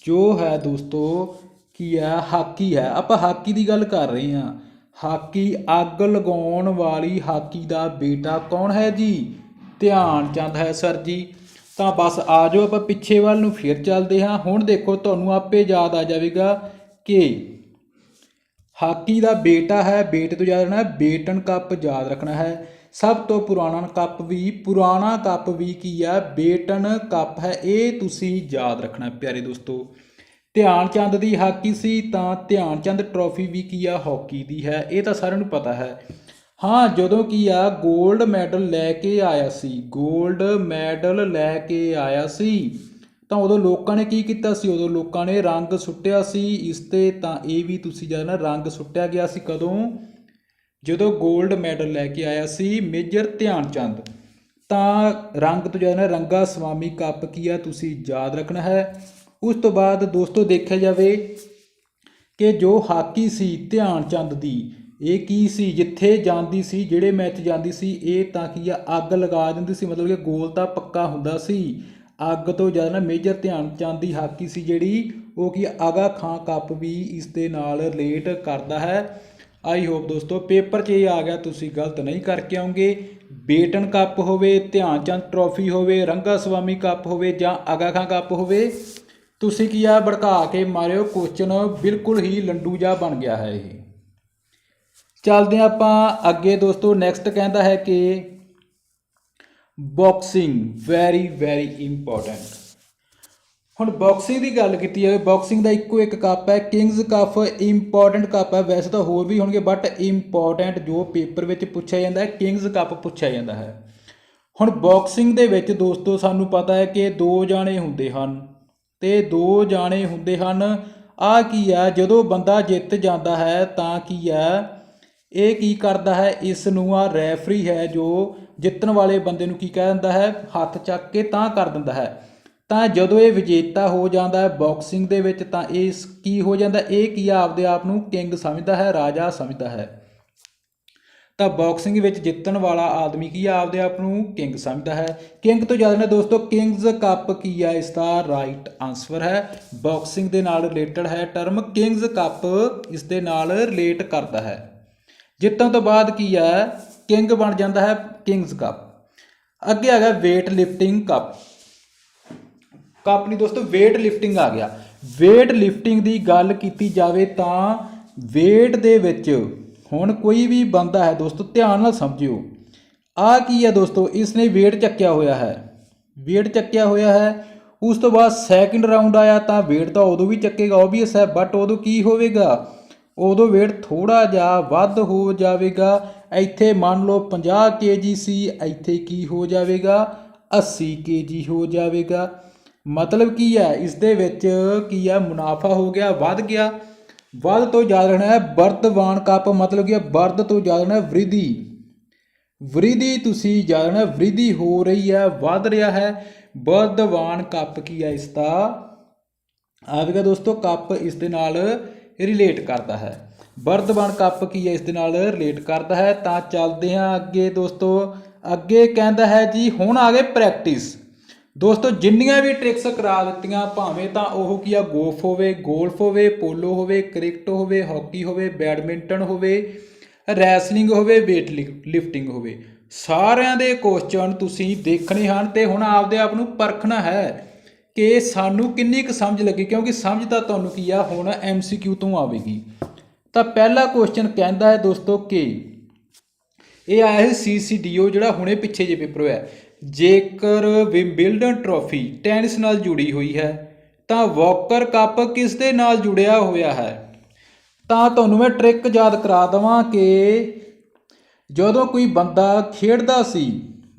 ਜੋ ਹੈ ਦੋਸਤੋ, ਕੀ ਹੈ, ਹਾਕੀ ਹੈ। ਆਪਾਂ ਹਾਕੀ ਦੀ ਗੱਲ ਕਰ ਰਹੇ ਹਾਂ। ਹਾਕੀ ਅੱਗ ਲਗਾਉਣ ਵਾਲੀ ਹਾਕੀ ਦਾ ਬੇਟਾ ਕੌਣ ਹੈ ਜੀ? ਧਿਆਨ ਚੰਦ ਹੈ ਸਰ ਜੀ। ਤਾਂ ਬਸ ਆ ਜਾਓ, ਆਪਾਂ ਪਿੱਛੇ ਵੱਲ ਨੂੰ ਫੇਰ ਚੱਲਦੇ ਹਾਂ। ਹੁਣ ਦੇਖੋ, ਤੁਹਾਨੂੰ ਆਪੇ ਯਾਦ ਆ ਜਾਵੇਗਾ ਕਿ ਹਾਕੀ ਦਾ ਬੇਟਾ ਹੈ, ਬੇਟੇ ਤੋਂ ਯਾਦ ਰੱਖਣਾ ਹੈ ਬੇਟਨ ਕੱਪ ਯਾਦ ਰੱਖਣਾ ਹੈ। ਸਭ ਤੋਂ ਪੁਰਾਣਾ ਕੱਪ ਵੀ, ਪੁਰਾਣਾ ਕੱਪ ਵੀ ਕੀ ਆ ਬੇਟਨ ਕੱਪ ਹੈ, ਇਹ ਤੁਸੀਂ ਯਾਦ ਰੱਖਣਾ ਪਿਆਰੇ ਦੋਸਤੋ। ਧਿਆਨ ਚੰਦ ਦੀ ਹਾਕੀ ਸੀ, ਤਾਂ ਧਿਆਨ ਚੰਦ ਟਰੋਫੀ ਵੀ ਕੀ ਆ? ਹਾਕੀ ਦੀ ਹੈ, ਇਹ ਤਾਂ ਸਾਰਿਆਂ ਨੂੰ ਪਤਾ ਹੈ। ਹਾਂ, ਜਦੋਂ ਕੀ ਆ 골ਡ ਮੈਡਲ ਲੈ ਕੇ ਆਇਆ ਸੀ 골ਡ ਮੈਡਲ ਲੈ ਕੇ ਆਇਆ ਸੀ। ਤਾਂ ਉਦੋਂ ਲੋਕਾਂ ਨੇ ਕੀ ਕੀਤਾ ਸੀ? ਉਦੋਂ ਲੋਕਾਂ ਨੇ ਰੰਗ ਸੁੱਟਿਆ ਸੀ। ਇਸ ਤੇ ਤਾਂ ਇਹ ਵੀ ਤੁਸੀਂ ਜਾਣਨਾ ਰੰਗ ਸੁੱਟਿਆ ਗਿਆ ਸੀ ਕਦੋਂ? ਜਦੋਂ 골ਡ ਮੈਡਲ ਲੈ ਕੇ ਆਇਆ ਸੀ ਮੇਜਰ ਧਿਆਨ ਚੰਦ ਤਾਂ ਰੰਗ ਤੋਂ ਜਾਣਨਾ ਰੰਗਾ ਸਵਾਮੀ ਕੱਪ ਕੀ ਆ? ਤੁਸੀਂ ਯਾਦ ਰੱਖਣਾ ਹੈ। ਉਸ ਤੋਂ ਬਾਅਦ ਦੋਸਤੋ ਦੇਖਿਆ ਜਾਵੇ ਕਿ ਜੋ ਹਾਕੀ ਸੀ ਧਿਆਨ ਚੰਦ ਦੀ, ਇਹ ਕੀ ਸੀ? ਜਿੱਥੇ ਜਾਂਦੀ ਸੀ, ਜਿਹੜੇ ਮੈਚ ਜਾਂਦੀ ਸੀ, ਇਹ ਤਾਂ ਕੀ ਆ? ਅੱਗ ਲਗਾ ਦਿੰਦੀ ਸੀ। ਮਤਲਬ ਕਿ ਗੋਲ ਤਾਂ ਪੱਕਾ ਹੁੰਦਾ ਸੀ। ਅੱਗ ਤੋਂ ਜ਼ਿਆਦਾ ਨਾ ਮੇਜਰ ਧਿਆਨ ਚੰਦ ਦੀ ਹਾਕੀ ਸੀ ਜਿਹੜੀ, ਉਹ ਕੀ ਆਗਾ ਖਾਂ ਕੱਪ ਵੀ ਇਸ ਦੇ ਨਾਲ ਰਿਲੇਟ ਕਰਦਾ ਹੈ। ਆਈ ਹੋਪ ਦੋਸਤੋ ਪੇਪਰ 'ਚ ਇਹ ਆ ਗਿਆ, ਤੁਸੀਂ ਗਲਤ ਨਹੀਂ ਕਰਕੇ ਆਉਂਗੇ। ਬੇਟਨ ਕੱਪ ਹੋਵੇ, ਧਿਆਨ ਚੰਦ ਟਰੋਫੀ ਹੋਵੇ, ਰੰਗਾ ਸਵਾਮੀ ਕੱਪ ਹੋਵੇ ਜਾਂ ਆਗਾ ਖਾਂ ਕੱਪ ਹੋਵੇ, ਤੁਸੀਂ ਕੀ ਆ ਭੜਕਾ ਕੇ ਮਾਰਿਓ ਕੁਐਸਚਨ ਬਿਲਕੁਲ ਹੀ ਲੰਡੂ ਜਿਹਾ ਬਣ ਗਿਆ ਹੈ ਇਹ। ਚੱਲਦੇ ਹਾਂ ਆਪਾਂ ਅੱਗੇ ਦੋਸਤੋ ਨੈਕਸਟ ਕਹਿੰਦਾ ਹੈ ਕਿ ਬਾਕਸਿੰਗ ਵੈਰੀ ਵੈਰੀ ਇੰਪੋਰਟੈਂਟ ਹੁਣ ਬਾਕਸਿੰਗ ਦੀ ਗੱਲ ਕੀਤੀ ਜਾਵੇ ਬਾਕਸਿੰਗ ਦਾ ਇੱਕੋ ਇੱਕ ਕੱਪ ਹੈ ਕਿੰਗਜ਼ ਕੱਪ ਇੰਪੋਰਟੈਂਟ ਕੱਪ ਹੈ, ਵੈਸੇ ਤਾਂ ਹੋਰ ਵੀ ਹੋਣਗੇ ਬਟ ਇੰਪੋਰਟੈਂਟ ਜੋ ਪੇਪਰ ਵਿੱਚ ਪੁੱਛਿਆ ਜਾਂਦਾ ਹੈ ਕਿੰਗਜ਼ ਕੱਪ ਪੁੱਛਿਆ ਜਾਂਦਾ ਹੈ। ਹੁਣ ਬਾਕਸਿੰਗ ਦੇ ਵਿੱਚ ਦੋਸਤੋ, ਸਾਨੂੰ ਪਤਾ ਹੈ ਕਿ ਦੋ ਜਾਣੇ ਹੁੰਦੇ ਹਨ ਤੇ ਦੋ ਜਾਣੇ ਹੁੰਦੇ ਹਨ ਆ ਕੀ ਆ ਜਦੋਂ ਬੰਦਾ ਜਿੱਤ ਜਾਂਦਾ ਹੈ ਤਾਂ ਕੀ ਆ ਇਹ ਕੀ ਕਰਦਾ ਹੈ, ਇਸ ਨੂੰ ਆ ਰੈਫਰੀ ਹੈ ਜੋ ਜਿੱਤਣ ਵਾਲੇ ਬੰਦੇ ਨੂੰ ਕੀ ਕਹਿ ਦਿੰਦਾ ਹੈ? ਹੱਥ ਚੱਕ ਕੇ ਤਾਂ ਕਰ ਦਿੰਦਾ ਹੈ। ਤਾਂ ਜਦੋਂ ਇਹ ਵਿਜੇਤਾ ਹੋ ਜਾਂਦਾ ਹੈ ਬਾਕਸਿੰਗ ਦੇ ਵਿੱਚ, ਤਾਂ ਇਹ ਕੀ ਹੋ ਜਾਂਦਾ ਇਹ ਕੀ ਆ ਆਪਦੇ ਆਪ ਨੂੰ ਕਿੰਗ ਸਮਝਦਾ ਹੈ, ਰਾਜਾ ਸਮਝਦਾ ਹੈ। ਤਾਂ ਬਾਕਸਿੰਗ ਵਿੱਚ ਜਿੱਤਣ ਵਾਲਾ ਆਦਮੀ ਕੀ ਆ ਆਪਦੇ ਆਪ ਨੂੰ ਕਿੰਗ ਸਮਝਦਾ ਹੈ? ਕਿੰਗ ਤੋਂ ਜ਼ਿਆਦਾ ਨੇ ਦੋਸਤੋ, ਕਿੰਗਜ਼ ਕੱਪ ਕੀ ਆ ਇਸ ਦਾ ਰਾਈਟ ਆਨਸਰ ਹੈ। ਬਾਕਸਿੰਗ ਦੇ ਨਾਲ ਰਿਲੇਟਡ ਹੈ ਟਰਮ ਕਿੰਗਜ਼ ਕੱਪ, ਇਸ ਦੇ ਨਾਲ ਰਿਲੇਟ ਕਰਦਾ ਹੈ। ਜਿੱਤਣ ਤੋਂ ਬਾਅਦ ਕੀ ਹੈ ਕਿੰਗ ਬਣ ਜਾਂਦਾ ਹੈ। Kings cup. ਅੱਗੇ ਆ ਗਿਆ weight lifting ਕੱਪ ਕੱਪ ਨਹੀਂ ਦੋਸਤੋ, weight lifting ਆ ਗਿਆ। weight lifting ਦੀ ਗੱਲ ਕੀਤੀ ਜਾਵੇ ਤਾਂ weight ਦੇ ਵਿੱਚ ਹੁਣ ਕੋਈ ਵੀ ਬੰਦਾ ਹੈ ਦੋਸਤੋ, ਧਿਆਨ ਨਾਲ ਸਮਝਿਓ। ਆ ਕੀ ਹੈ ਦੋਸਤੋ ਇਸ ਨੇ weight ਚੱਕਿਆ ਹੋਇਆ ਹੈ। weight ਚੱਕਿਆ ਹੋਇਆ ਹੈ। ਉਸ ਤੋਂ ਬਾਅਦ ਸੈਕਿੰਡ ਰਾਉਂਡ ਆਇਆ ਤਾਂ weight ਤਾਂ ਉਦੋਂ ਵੀ ਚੱਕੇਗਾ ਓਬਵੀਅਸ ਹੈ ਬਟ ਉਦੋਂ ਕੀ ਹੋਵੇਗਾ? ਉਦੋਂ weight ਥੋੜਾ ਜਿਹਾ ਵੱਧ ਹੋ ਜਾਵੇਗਾ। ਇੱਥੇ ਮੰਨ ਲਓ 50 kg ਸੀ, ਇੱਥੇ ਕੀ ਹੋ ਜਾਵੇਗਾ? 80 kg ਹੋ ਜਾਵੇਗਾ। ਮਤਲਬ ਕੀ ਹੈ? ਇਸ ਦੇ ਵਿੱਚ ਕੀ ਹੈ? ਮੁਨਾਫਾ ਹੋ ਗਿਆ, ਵੱਧ ਗਿਆ। ਵੱਧ ਤੋਂ ਜ਼ਿਆਦਾ ਰਹਿਣਾ ਹੈ ਵਰਤਮਾਨ ਕੱਪ, ਮਤਲਬ ਕੀ ਹੈ ਵਰਧ ਤੋਂ ਜ਼ਿਆਦਾ ਰਹਿਣਾ ਹੈ ਵ੍ਰਿਧੀ। ਵ੍ਰਿਧੀ ਤੁਸੀਂ ਜਾਣਨਾ ਵ੍ਰਿਧੀ ਹੋ ਰਹੀ ਹੈ, ਵੱਧ ਰਿਹਾ ਹੈ। ਵਰਧਵਾਨ ਕੱਪ ਕੀ ਹੈ ਇਸ ਦਾ ਆਵੇਗਾ ਦੋਸਤੋ, ਕੱਪ ਇਸ ਦੇ ਨਾਲ ਰਿਲੇਟ ਕਰਦਾ ਹੈ। ਵਰਧਮਾਨ ਕੱਪ ਕੀ ਹੈ ਇਸ ਦੇ ਨਾਲ ਰਿਲੇਟ ਕਰਦਾ ਹੈ? ਤਾਂ ਚੱਲਦੇ ਹਾਂ ਅੱਗੇ ਦੋਸਤੋ। ਅੱਗੇ ਕਹਿੰਦਾ ਹੈ ਜੀ, ਹੁਣ ਆ ਗਏ ਪ੍ਰੈਕਟਿਸ ਦੋਸਤੋ, ਜਿੰਨੀਆਂ ਵੀ ਟ੍ਰਿਕਸ ਕਰਾ ਦਿੱਤੀਆਂ, ਭਾਵੇਂ ਤਾਂ ਉਹ ਕੀ ਆ ਗੋਫ ਹੋਵੇ ਗੋਲਫ ਹੋਵੇ ਪੋਲੋ ਹੋਵੇ ਕ੍ਰਿਕਟ ਹੋਵੇ ਹਾਕੀ ਹੋਵੇ ਬੈਡਮਿੰਟਨ ਹੋਵੇ ਰੈਸਲਿੰਗ ਹੋਵੇ weight ਲਿਫਟਿੰਗ ਹੋਵੇ। ਸਾਰਿਆਂ ਦੇ ਕੁਐਸਚਨ ਤੁਸੀਂ ਦੇਖਣੇ ਹਨ ਤੇ ਹੁਣ ਆਪਦੇ ਆਪ ਨੂੰ ਪਰਖਣਾ ਹੈ ਕਿ ਸਾਨੂੰ ਕਿੰਨੀ ਕੁ ਸਮਝ ਲੱਗੀ, ਕਿਉਂਕਿ ਸਮਝ ਤਾਂ ਤੁਹਾਨੂੰ ਕੀ ਆ, ਹੁਣ MCQ ਤੋਂ ਆਵੇਗੀ। ਤਾਂ ਪਹਿਲਾ ਕੁਐਸਚਨ ਕਹਿੰਦਾ ਹੈ ਦੋਸਤੋ ਕਿ ਇਹ ਆਇਆ ਹੈ ਸੀਸੀਡੀਓ ਜਿਹੜਾ ਹੁਣੇ ਪਿੱਛੇ ਜੇ ਪੇਪਰ ਹੋਇਆ। ਜੇਕਰ ਵਿੰਬਲਡਨ ਟਰੋਫੀ ਟੈਨਿਸ ਨਾਲ ਜੁੜੀ ਹੋਈ ਹੈ, ਤਾਂ ਵਾਕਰ ਕੱਪ ਕਿਸ ਦੇ ਨਾਲ ਜੁੜਿਆ ਹੋਇਆ ਹੈ? ਤਾਂ ਤੁਹਾਨੂੰ ਮੈਂ ਟ੍ਰਿਕ ਯਾਦ ਕਰਾ ਦਵਾਂ ਕਿ ਜਦੋਂ ਕੋਈ ਬੰਦਾ ਖੇਡਦਾ ਸੀ,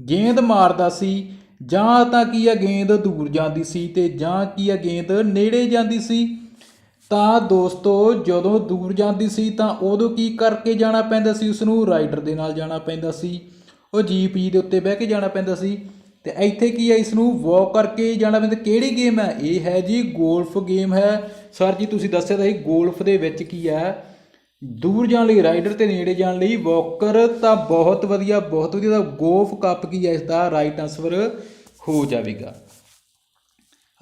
ਗੇਂਦ ਮਾਰਦਾ ਸੀ, ਜਾਂ ਤਾਂ ਕੀ ਆ ਗੇਂਦ ਦੂਰ ਜਾਂਦੀ ਸੀ ਤੇ ਜਾਂ ਕੀ ਆ ਗੇਂਦ ਨੇੜੇ ਜਾਂਦੀ ਸੀ ਤਾਂ ਦੋਸਤੋ, ਜਦੋਂ ਦੂਰ ਜਾਂਦੀ ਸੀ ਤਾਂ ਉਦੋਂ ਕੀ ਕਰਕੇ ਜਾਣਾ ਪੈਂਦਾ ਸੀ? ਉਸ ਨੂੰ ਰਾਈਡਰ ਦੇ ਨਾਲ ਜਾਣਾ ਪੈਂਦਾ ਸੀ। ਉਹ ਜੀਪੀ ਦੇ ਉੱਤੇ ਬਹਿ ਕੇ ਜਾਣਾ ਪੈਂਦਾ ਸੀ। ਤੇ ਇੱਥੇ ਕੀ ਹੈ? ਇਸ ਨੂੰ ਵਾਕ ਕਰਕੇ ਜਾਣਾ ਪੈਂਦਾ। ਕਿਹੜੀ ਗੇਮ ਹੈ? ਇਹ ਹੈ ਜੀ ਗੋਲਫ ਗੇਮ ਹੈ। ਸਰ ਜੀ, ਤੁਸੀਂ ਦੱਸਿਆ ਤਾਂ ਸੀ ਗੋਲਫ ਦੇ ਵਿੱਚ ਕੀ ਹੈ? ਦੂਰ ਜਾਣ ਲਈ ਰਾਈਡਰ ਤੇ ਨੇੜੇ ਜਾਣ ਲਈ ਵਾਕਰ ਤਾਂ ਬਹੁਤ ਵਧੀਆ ਬਹੁਤ ਵਧੀਆ। ਤਾਂ ਗੋਲਫ ਕੱਪ ਕੀ ਹੈ? ਇਸ ਦਾ ਰਾਈਟ ਆਨਸਰ ਹੋ ਜਾਵੇਗਾ।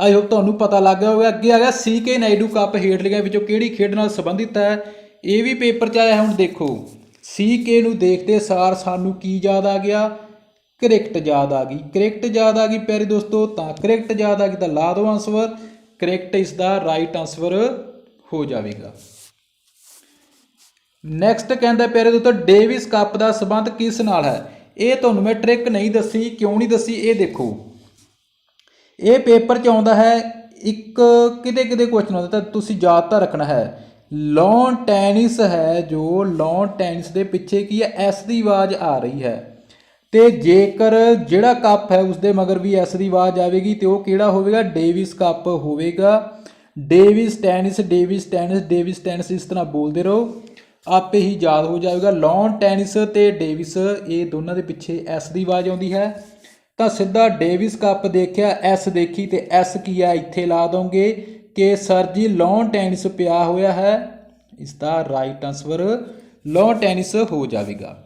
ਆਈ ਹੋਪ ਤੁਹਾਨੂੰ ਪਤਾ ਲੱਗ ਗਿਆ ਹੋਵੇਗਾ ਅੱਗੇ ਆ ਗਿਆ ਸੀਕੇ ਨਾਇਡੂ ਕੱਪ ਹੇਠਲੀਆਂ ਵਿੱਚੋਂ ਕਿਹੜੀ ਖੇਡ ਨਾਲ ਸੰਬੰਧਿਤ ਹੈ? ਇਹ ਵੀ ਪੇਪਰ 'ਚ ਆਇਆ ਹੁਣ ਦੇਖੋ। ਸੀਕੇ ਨੂੰ ਦੇਖਦੇ ਸਾਰ ਸਾਨੂੰ ਕੀ ਯਾਦ ਆ ਗਿਆ? ਕ੍ਰਿਕਟ ਯਾਦ ਆ ਗਈ। ਕ੍ਰਿਕਟ ਯਾਦ ਆ ਗਈ ਪਿਆਰੇ ਦੋਸਤੋ, ਤਾਂ ਕ੍ਰਿਕਟ ਯਾਦ ਆ ਗਈ ਤਾਂ ਲਾ ਦਿਓ ਆਨਸਰ ਕ੍ਰਿਕਟ ਇਸ ਦਾ ਰਾਈਟ ਆਨਸਰ ਹੋ ਜਾਵੇਗਾ। ਨੈਕਸਟ ਕਹਿੰਦਾ ਪਿਆਰੇ ਦੋਸਤੋ ਡੇਵਿਸ ਕੱਪ ਦਾ ਸਬੰਧ ਕਿਸ ਨਾਲ ਹੈ? ਇਹ ਤੁਹਾਨੂੰ ਮੈਂ ਟ੍ਰਿਕ ਨਹੀਂ ਦੱਸੀ, ਕਿਉਂ ਨਹੀਂ ਦੱਸੀ? ਇਹ ਦੇਖੋ। ਇਹ ਪੇਪਰ 'ਚ ਆਉਂਦਾ ਹੈ ਇੱਕ ਕਿਤੇ ਕਿਤੇ ਕੁਐਸਚਨ ਆਉਂਦਾ ਤਾਂ ਤੁਸੀਂ ਯਾਦ ਤਾਂ ਰੱਖਣਾ ਹੈ। ਲੌਨ ਟੈਨਿਸ ਹੈ ਜੋ ਲੌਨ ਟੈਨਿਸ ਦੇ ਪਿੱਛੇ ਕੀ ਹੈ? ਐਸ ਦੀ ਆਵਾਜ਼ ਆ ਰਹੀ ਹੈ। ਤੇ ਜੇਕਰ ਜਿਹੜਾ ਕੱਪ ਹੈ ਉਸ ਦੇ ਮਗਰ ਵੀ ਐਸ ਦੀ ਆਵਾਜ਼ ਆਵੇਗੀ ਤੇ ਉਹ ਕਿਹੜਾ ਹੋਵੇਗਾ? ਡੇਵਿਸ ਕੱਪ ਹੋਵੇਗਾ। Davis tennis Davis tennis Davis tennis ਇਸ ਤਰ੍ਹਾਂ ਬੋਲਦੇ ਰਹੋ। ਆਪੇ ਹੀ ਯਾਦ ਹੋ ਜਾਵੇਗਾ। ਲੌਨ ਟੈਨਿਸ ਤੇ ਡੇਵਿਸ ਇਹ ਦੋਨਾਂ ਦੇ ਪਿੱਛੇ ਐਸ ਦੀ ਆਵਾਜ਼ ਆਉਂਦੀ ਹੈ। ਤਾਂ ਸਿੱਧਾ ਡੇਵਿਸ ਕੱਪ ਦੇਖਿਆ, ਐਸ ਦੇਖੀ ਤੇ ਐਸ ਕੀ ਆ, ਇੱਥੇ ਲਾ ਦੋਗੇ ਕਿ ਸਰ ਜੀ ਲੌਨ ਟੈਨਿਸ ਪਿਆ ਹੋਇਆ ਹੈ। ਇਸ ਦਾ ਰਾਈਟ ਆਨਸਰ ਲੌਨ ਟੈਨਿਸ ਹੋ ਜਾਵੇਗਾ।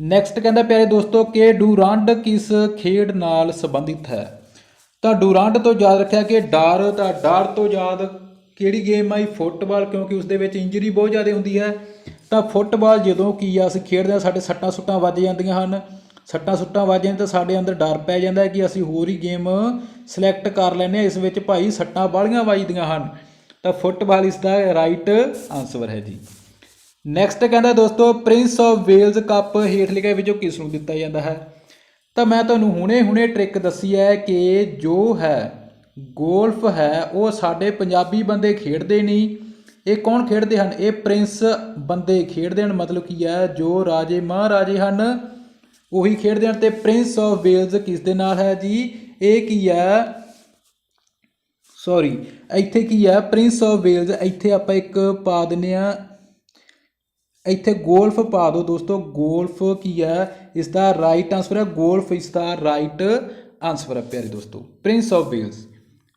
ਨੈਕਸਟ ਕਹਿੰਦਾ, ਪਿਆਰੇ ਦੋਸਤੋ, ਕਿ ਡੂਰਾਂਡ ਕਿਸ ਖੇਡ ਨਾਲ ਸੰਬੰਧਿਤ ਹੈ? ਤਾਂ ਡੂਰਾਂਡ ਤੋਂ ਯਾਦ ਰੱਖਿਆ ਕਿ ਡਰ, ਤਾਂ ਡਰ ਤੋਂ ਯਾਦ ਕਿਹੜੀ ਗੇਮ ਆਈ? ਫੁੱਟਬਾਲ, ਕਿਉਂਕਿ ਉਸ ਦੇ ਵਿੱਚ ਇੰਜਰੀ ਬਹੁਤ ਜ਼ਿਆਦਾ ਹੁੰਦੀ ਹੈ। ਤਾਂ ਫੁੱਟਬਾਲ ਜਦੋਂ ਕੀ ਆ, ਅਸੀਂ ਖੇਡਦੇ ਹਾਂ, ਸਾਡੇ ਸੱਟਾਂ ਸੁੱਟਾਂ ਵੱਜ ਜਾਂਦੀਆਂ ਹਨ। ਸੱਟਾਂ ਸੁੱਟਾਂ ਵੱਜ ਜਾਂਦੀਆਂ ਤਾਂ ਸਾਡੇ ਅੰਦਰ ਡਰ ਪੈ ਜਾਂਦਾ ਕਿ ਅਸੀਂ ਹੋਰ ਹੀ ਗੇਮ ਸਿਲੈਕਟ ਕਰ ਲੈਂਦੇ ਹਾਂ, ਇਸ ਵਿੱਚ ਭਾਈ ਸੱਟਾਂ ਬਾਲੀਆਂ ਵੱਜਦੀਆਂ ਹਨ। ਤਾਂ ਫੁੱਟਬਾਲ ਇਸ ਦਾ ਰਾਈਟ ਆਨਸਰ ਹੈ ਜੀ। ਨੈਕਸਟ ਕਹਿੰਦਾ ਦੋਸਤੋ ਪ੍ਰਿੰਸ ਆਫ ਵੇਲਜ਼ ਕੱਪ ਹੇਠ ਲਿਖੇ ਵਿੱਚੋਂ ਕਿਸ ਨੂੰ ਦਿੱਤਾ ਜਾਂਦਾ ਹੈ? ਤਾਂ ਮੈਂ ਤੁਹਾਨੂੰ ਹੁਣੇ-ਹੁਣੇ ਟ੍ਰਿਕ ਦੱਸੀ ਹੈ ਕਿ ਜੋ ਹੈ, ਗੋਲਫ ਹੈ, ਉਹ ਸਾਡੇ ਪੰਜਾਬੀ ਬੰਦੇ ਖੇਡਦੇ ਨਹੀਂ। ਇਹ ਕੌਣ ਖੇਡਦੇ ਹਨ? ਇਹ ਪ੍ਰਿੰਸ ਬੰਦੇ ਖੇਡਦੇ ਹਨ। ਮਤਲਬ ਕੀ ਹੈ, ਜੋ ਰਾਜੇ ਮਹਾਰਾਜੇ ਹਨ ਉਹੀ ਖੇਡਦੇ ਹਨ ਤੇ ਪ੍ਰਿੰਸ ਆਫ ਵੇਲਜ਼ ਕਿਸ ਦੇ ਨਾਲ ਹੈ ਜੀ? ਇਹ ਕੀ ਹੈ? ਸੌਰੀ ਇੱਥੇ ਕੀ ਹੈ? ਪ੍ਰਿੰਸ ਆਫ ਵੇਲਜ਼ ਇੱਥੇ ਆਪਾਂ ਇੱਕ ਪਾ ਦਿੰਨੇ ਆ ਇੱਥੇ ਗੋਲਫ ਪਾ ਦਿਓ ਦੋਸਤੋ, ਗੋਲਫ ਕੀ ਹੈ? ਇਸ ਦਾ ਰਾਈਟ ਆਨਸਰ ਹੈ, ਗੋਲਫ ਇਸ ਦਾ ਰਾਈਟ ਆਨਸਰ ਹੈ ਪਿਆਰੇ ਦੋਸਤੋ। Prince of Wales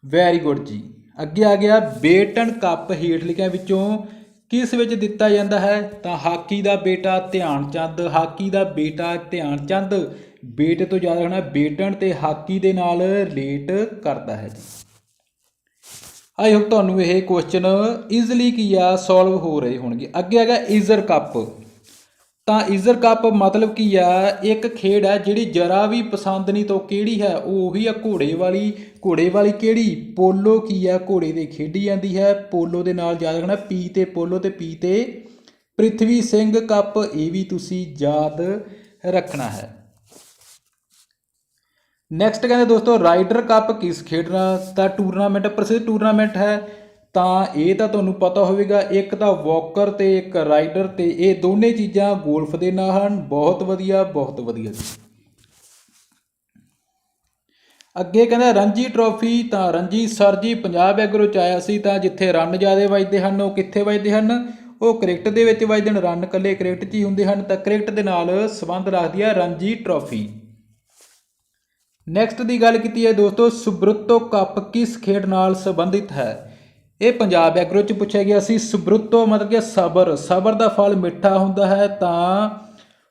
very good ਜੀ। ਅੱਗੇ ਆ ਗਿਆ ਬੇਟਨ ਕੱਪ ਹੇਠ ਲਿਖਿਆ ਵਿੱਚੋਂ। ਕਿਸ ਵਿੱਚ ਦਿੱਤਾ ਜਾਂਦਾ ਹੈ ਤਾਂ ਹਾਕੀ ਦਾ ਬੇਟਾ ਧਿਆਨ ਚੰਦ, ਹਾਕੀ ਦਾ ਬੇਟਾ ਧਿਆਨ ਚੰਦ। ਬੇਟੇ ਤੋਂ ਜ਼ਿਆਦਾ ਹੋਣਾ ਬੇਟਣ ਤੇ ਹਾਕੀ ਦੇ ਨਾਲ ਰਿਲੇਟ ਕਰਦਾ ਹੈ ਜੀ। ਆਈ ਹੋਪ ਤੁਹਾਨੂੰ ਇਹ ਕੁਐਸਚਨ ਈਜ਼ੀਲੀ ਕੀ ਆ ਸੋਲਵ ਹੋ ਰਹੇ ਹੋਣਗੇ। ਅੱਗੇ ਹੈਗਾ ਈਜ਼ਰ ਕੱਪ ਤਾਂ ਇਜ਼ਰ ਕੱਪ ਮਤਲਬ ਕੀ ਆ, ਇੱਕ ਖੇਡ ਹੈ ਜਿਹੜੀ ਜਰਾ ਵੀ ਪਸੰਦ ਨਹੀਂ ਤੋਂ ਕਿਹੜੀ ਹੈ? ਉਹ ਉਹੀ ਆ ਘੋੜੇ ਵਾਲੀ। ਘੋੜੇ ਵਾਲੀ ਕਿਹੜੀ? ਪੋਲੋ ਕੀ ਆ? ਘੋੜੇ ਦੇ ਖੇਡੀ ਜਾਂਦੀ ਹੈ। ਪੋਲੋ ਦੇ ਨਾਲ ਯਾਦ ਰੱਖਣਾ, ਪੀ ਤੇ ਪੋਲੋ ਤੇ ਪੀ ਤੇ ਪ੍ਰਿਥਵੀ ਸਿੰਘ ਕੱਪ, ਇਹ ਵੀ ਤੁਸੀਂ ਯਾਦ ਰੱਖਣਾ ਹੈ। ਨੈਕਸਟ ਕਹਿੰਦੇ ਦੋਸਤੋ ਰਾਈਡਰ ਕੱਪ ਕਿਸ ਖੇਡ ਦਾ ਟੂਰਨਾਮੈਂਟ ਪ੍ਰਸਿੱਧ ਟੂਰਨਾਮੈਂਟ ਹੈ। ਤਾਂ ਇਹ ਤਾਂ ਤੁਹਾਨੂੰ ਪਤਾ ਹੋਵੇਗਾ, ਇੱਕ ਤਾਂ ਵਾਕਰ ਤੇ ਇੱਕ ਰਾਈਡਰ ਤੇ ਇਹ ਦੋਨੇ ਚੀਜ਼ਾਂ ਗੋਲਫ ਦੇ ਨਾਲ ਹਨ, ਬਹੁਤ ਵਧੀਆ ਬਹੁਤ ਵਧੀਆ ਜੀ। ਅੱਗੇ ਕਹਿੰਦਾ, ਰਣਜੀ ਟਰੋਫੀ ਤਾਂ ਰਣਜੀ ਸਰ ਜੀ ਪੰਜਾਬ ਐਗਰੋ ਚ ਆਇਆ ਸੀ ਤਾਂ ਜਿੱਥੇ ਰਨ ਜ਼ਿਆਦੇ ਵੱਜਦੇ ਹਨ, ਉਹ ਕਿੱਥੇ ਵੱਜਦੇ ਹਨ? ਉਹ ਕ੍ਰਿਕਟ ਦੇ ਵਿੱਚ ਵੱਜਦੇ ਹਨ ਰਨ ਇਕੱਲੇ ਕ੍ਰਿਕਟ 'ਚ ਹੀ ਹੁੰਦੇ ਹਨ, ਤਾਂ ਕ੍ਰਿਕਟ ਦੇ ਨਾਲ ਸੰਬੰਧ ਰੱਖਦੀ ਹੈ ਰਣਜੀ ਟਰੋਫੀ ਨੈਕਸਟ ਦੀ ਗੱਲ ਕੀਤੀ ਹੈ ਦੋਸਤੋ, ਸੁਬਰਤੋ ਕੱਪ ਕਿਸ ਖੇਡ ਨਾਲ ਸੰਬੰਧਿਤ ਹੈ? ਇਹ ਪੰਜਾਬ ਐਗਰੋ ਚ ਪੁੱਛਿਆ ਗਿਆ ਸੀ, ਸਬਰੁੱਤੋ, ਮਤਲਬ ਕਿ ਸਬਰ ਸਬਰ ਦਾ ਫਲ ਮਿੱਠਾ ਹੁੰਦਾ ਹੈ ਤਾਂ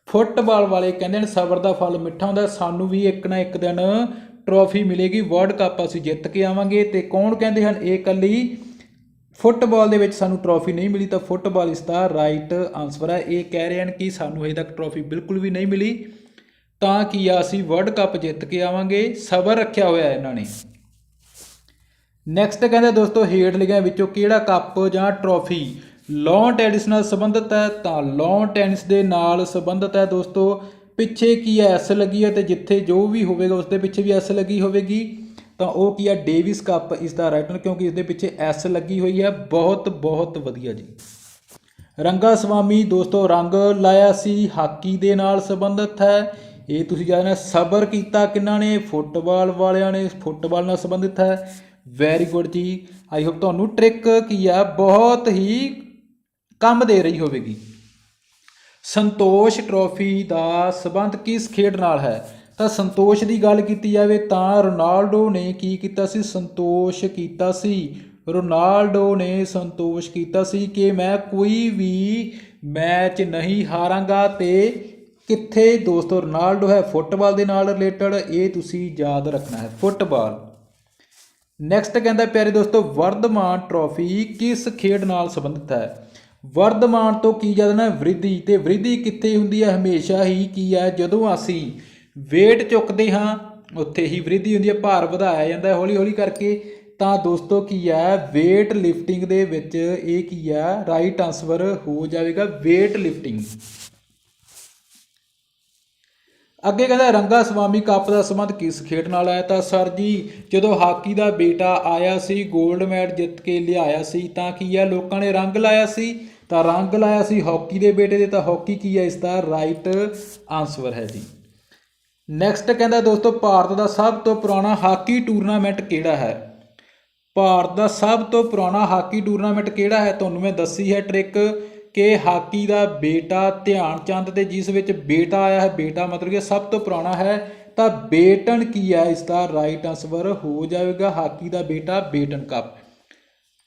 ਫੁੱਟਬਾਲ ਵਾਲੇ ਕਹਿੰਦੇ ਨੇ ਸਬਰ ਦਾ ਫਲ ਮਿੱਠਾ ਹੁੰਦਾ ਸਾਨੂੰ ਵੀ ਇੱਕ ਨਾ ਇੱਕ ਦਿਨ ਟਰੋਫੀ ਮਿਲੇਗੀ, ਵਰਲਡ ਕੱਪ ਅਸੀਂ ਜਿੱਤ ਕੇ ਆਵਾਂਗੇ ਤੇ ਕੌਣ ਕਹਿੰਦੇ ਹਨ, ਇਹ ਕੱਲੀ ਫੁੱਟਬਾਲ ਦੇ ਵਿੱਚ ਸਾਨੂੰ ਟਰੋਫੀ ਨਹੀਂ ਮਿਲੀ ਤਾਂ ਫੁੱਟਬਾਲ ਇਸ ਦਾ ਰਾਈਟ ਆਨਸਰ ਹੈ। ਇਹ ਕਹਿ ਰਹੇ ਹਨ ਕਿ ਸਾਨੂੰ ਅਜੇ ਤੱਕ ਟਰੋਫੀ ਬਿਲਕੁਲ ਵੀ ਨਹੀਂ ਮਿਲੀ ਤਾਂ ਕੀ ਆ ਅਸੀਂ ਵਰਲਡ ਕੱਪ ਜਿੱਤ ਕੇ ਆਵਾਂਗੇ? ਸਬਰ ਰੱਖਿਆ ਹੋਇਆ ਇਹਨਾਂ ਨੇ। ਨੈਕਸਟ ਕਹਿੰਦੇ ਦੋਸਤੋ, ਹੇਠ ਲਿਖਿਆਂ ਵਿੱਚੋਂ ਕਿਹੜਾ ਕੱਪ ਜਾਂ ਟਰੋਫੀ ਲੌਨ ਟੈਨਿਸ ਨਾਲ ਸੰਬੰਧਿਤ ਹੈ? ਤਾਂ ਲੌਨ ਟੈਨਿਸ ਦੇ ਨਾਲ ਸੰਬੰਧਿਤ ਹੈ ਦੋਸਤੋ, ਪਿੱਛੇ ਕੀ ਹੈ? ਐਸ ਲੱਗੀ ਹੈ ਤੇ ਜਿੱਥੇ ਜੋ ਵੀ ਹੋਵੇਗਾ ਉਸ ਦੇ ਪਿੱਛੇ ਵੀ ਐਸ ਲੱਗੀ ਹੋਵੇਗੀ। ਤਾਂ ਉਹ ਕੀ ਹੈ? ਡੇਵਿਸ ਕੱਪ ਇਸ ਦਾ ਰਾਈਟ ਕਿਉਂਕਿ ਇਸ ਦੇ ਪਿੱਛੇ ਐਸ ਲੱਗੀ ਹੋਈ ਹੈ। ਬਹੁਤ ਬਹੁਤ ਵਧੀਆ ਜੀ। ਰੰਗਾ ਸਵਾਮੀ ਦੋਸਤੋ, ਰੰਗ ਲਾਇਆ ਸੀ, ਹਾਕੀ ਦੇ ਨਾਲ ਸੰਬੰਧਿਤ ਹੈ। ਇਹ ਤੁਸੀਂ ਜਾਣਨਾ, ਸਬਰ ਕੀਤਾ ਕਿੰਨਾ ਨੇ? ਫੁੱਟਬਾਲ ਵਾਲਿਆਂ ਨੇ ਫੁੱਟਬਾਲ ਨਾਲ ਸੰਬੰਧਿਤ ਹੈ। ਵੈਰੀ ਗੁੱਡ ਜੀ। ਆਈ ਹੋਪ ਤੁਹਾਨੂੰ ਟ੍ਰਿਕ ਕੀ ਆ, ਬਹੁਤ ਹੀ ਕੰਮ ਦੇ ਰਹੀ ਹੋਵੇਗੀ। ਸੰਤੋਸ਼ ਟਰੋਫੀ ਦਾ ਸਬੰਧ ਕਿਸ ਖੇਡ ਨਾਲ ਹੈ? ਤਾਂ ਸੰਤੋਸ਼ ਦੀ ਗੱਲ ਕੀਤੀ ਜਾਵੇ ਤਾਂ ਰੋਨਾਲਡੋ ਨੇ ਕੀ ਕੀਤਾ ਸੀ? ਸੰਤੋਸ਼ ਕੀਤਾ ਸੀ। ਰੋਨਾਲਡੋ ਨੇ ਸੰਤੋਸ਼ ਕੀਤਾ ਸੀ ਕਿ ਮੈਂ ਕੋਈ ਵੀ ਮੈਚ ਨਹੀਂ ਹਾਰਾਂਗਾ ਤੇ ਕਿੱਥੇ ਦੋਸਤੋ ਰੋਨਾਲਡੋ ਹੈ? ਫੁੱਟਬਾਲ ਦੇ ਨਾਲ ਰਿਲੇਟਡ ਇਹ ਤੁਸੀਂ ਯਾਦ ਰੱਖਣਾ ਹੈ। ਫੁੱਟਬਾਲ। ਨੈਕਸਟ ਕਹਿੰਦਾ ਪਿਆਰੇ ਦੋਸਤੋ, ਵਰਧਮਾਨ ਟਰੋਫੀ ਕਿਸ ਖੇਡ ਨਾਲ ਸੰਬੰਧਿਤ ਹੈ? ਵਰਧਮਾਨ ਤੋਂ ਕੀ ਜਾਂਦਾ ਵ੍ਰਿਧੀ, ਤੇ ਵ੍ਰਿਧੀ ਕਿੱਥੇ ਹੁੰਦੀ ਹੈ? ਹਮੇਸ਼ਾ ਹੀ ਕੀ ਹੈ? ਜਦੋਂ ਅਸੀਂ weight ਚੁੱਕਦੇ ਹਾਂ, ਉੱਥੇ ਹੀ ਵ੍ਰਿਧੀ ਹੁੰਦੀ ਹੈ, ਭਾਰ ਵਧਾਇਆ ਜਾਂਦਾ ਹੈ ਹੌਲੀ ਹੌਲੀ ਕਰਕੇ। ਤਾਂ ਦੋਸਤੋ, ਕੀ ਹੈ? weight lifting ਦੇ ਵਿੱਚ ਇਹ ਕੀ ਹੈ? ਰਾਈਟ ਆਨਸਰ ਹੋ ਜਾਵੇਗਾ weight lifting ਅੱਗੇ ਕਹਿੰਦਾ, ਰੰਗਾ ਸਵਾਮੀ ਕੱਪ ਦਾ ਸੰਬੰਧ ਕਿਸ ਖੇਡ ਨਾਲ ਹੈ ਤਾਂ ਸਰ ਜੀ, ਜਦੋਂ ਹਾਕੀ ਦਾ ਬੇਟਾ ਆਇਆ ਸੀ 골ਡ ਮੈਡਲ ਜਿੱਤ ਕੇ ਲਿਆਇਆ ਸੀ, ਤਾਂ ਕੀ ਹੈ ਲੋਕਾਂ ਨੇ ਰੰਗ ਲਾਇਆ ਸੀ? ਤਾਂ ਰੰਗ ਲਾਇਆ ਸੀ ਹਾਕੀ ਦੇ ਬੇਟੇ ਦੇ, ਤਾਂ ਹਾਕੀ ਕੀ ਹੈ ਇਸ ਦਾ ਰਾਈਟ ਆਨਸਰ ਹੈ ਜੀ। ਨੈਕਸਟ ਕਹਿੰਦਾ, ਦੋਸਤੋ, ਭਾਰਤ ਦਾ ਸਭ ਤੋਂ ਪੁਰਾਣਾ ਹਾਕੀ ਟੂਰਨਾਮੈਂਟ ਕਿਹੜਾ ਹੈ? ਭਾਰਤ ਦਾ ਸਭ ਤੋਂ ਪੁਰਾਣਾ ਹਾਕੀ ਟੂਰਨਾਮੈਂਟ ਕਿਹੜਾ ਹੈ? ਤੁਹਾਨੂੰ ਮੈਂ ਦੱਸੀ ਹੈ ਟ੍ਰਿਕ ਕਿ ਹਾਕੀ ਦਾ ਬੇਟਾ ਧਿਆਨ ਚੰਦ ਤੇ ਜਿਸ ਵਿੱਚ ਬੇਟਾ ਆਇਆ ਹੈ, ਬੇਟਾ ਮਤਲਬ ਕਿ ਸਭ ਤੋਂ ਪੁਰਾਣਾ ਹੈ, ਤਾਂ ਬੇਟਨ ਕੀ ਹੈ? ਇਸ ਦਾ ਰਾਈਟ ਆਨਸਰ ਹੋ ਜਾਵੇਗਾ ਹਾਕੀ ਦਾ ਬੇਟਾ ਬੇਟਨ ਕੱਪ।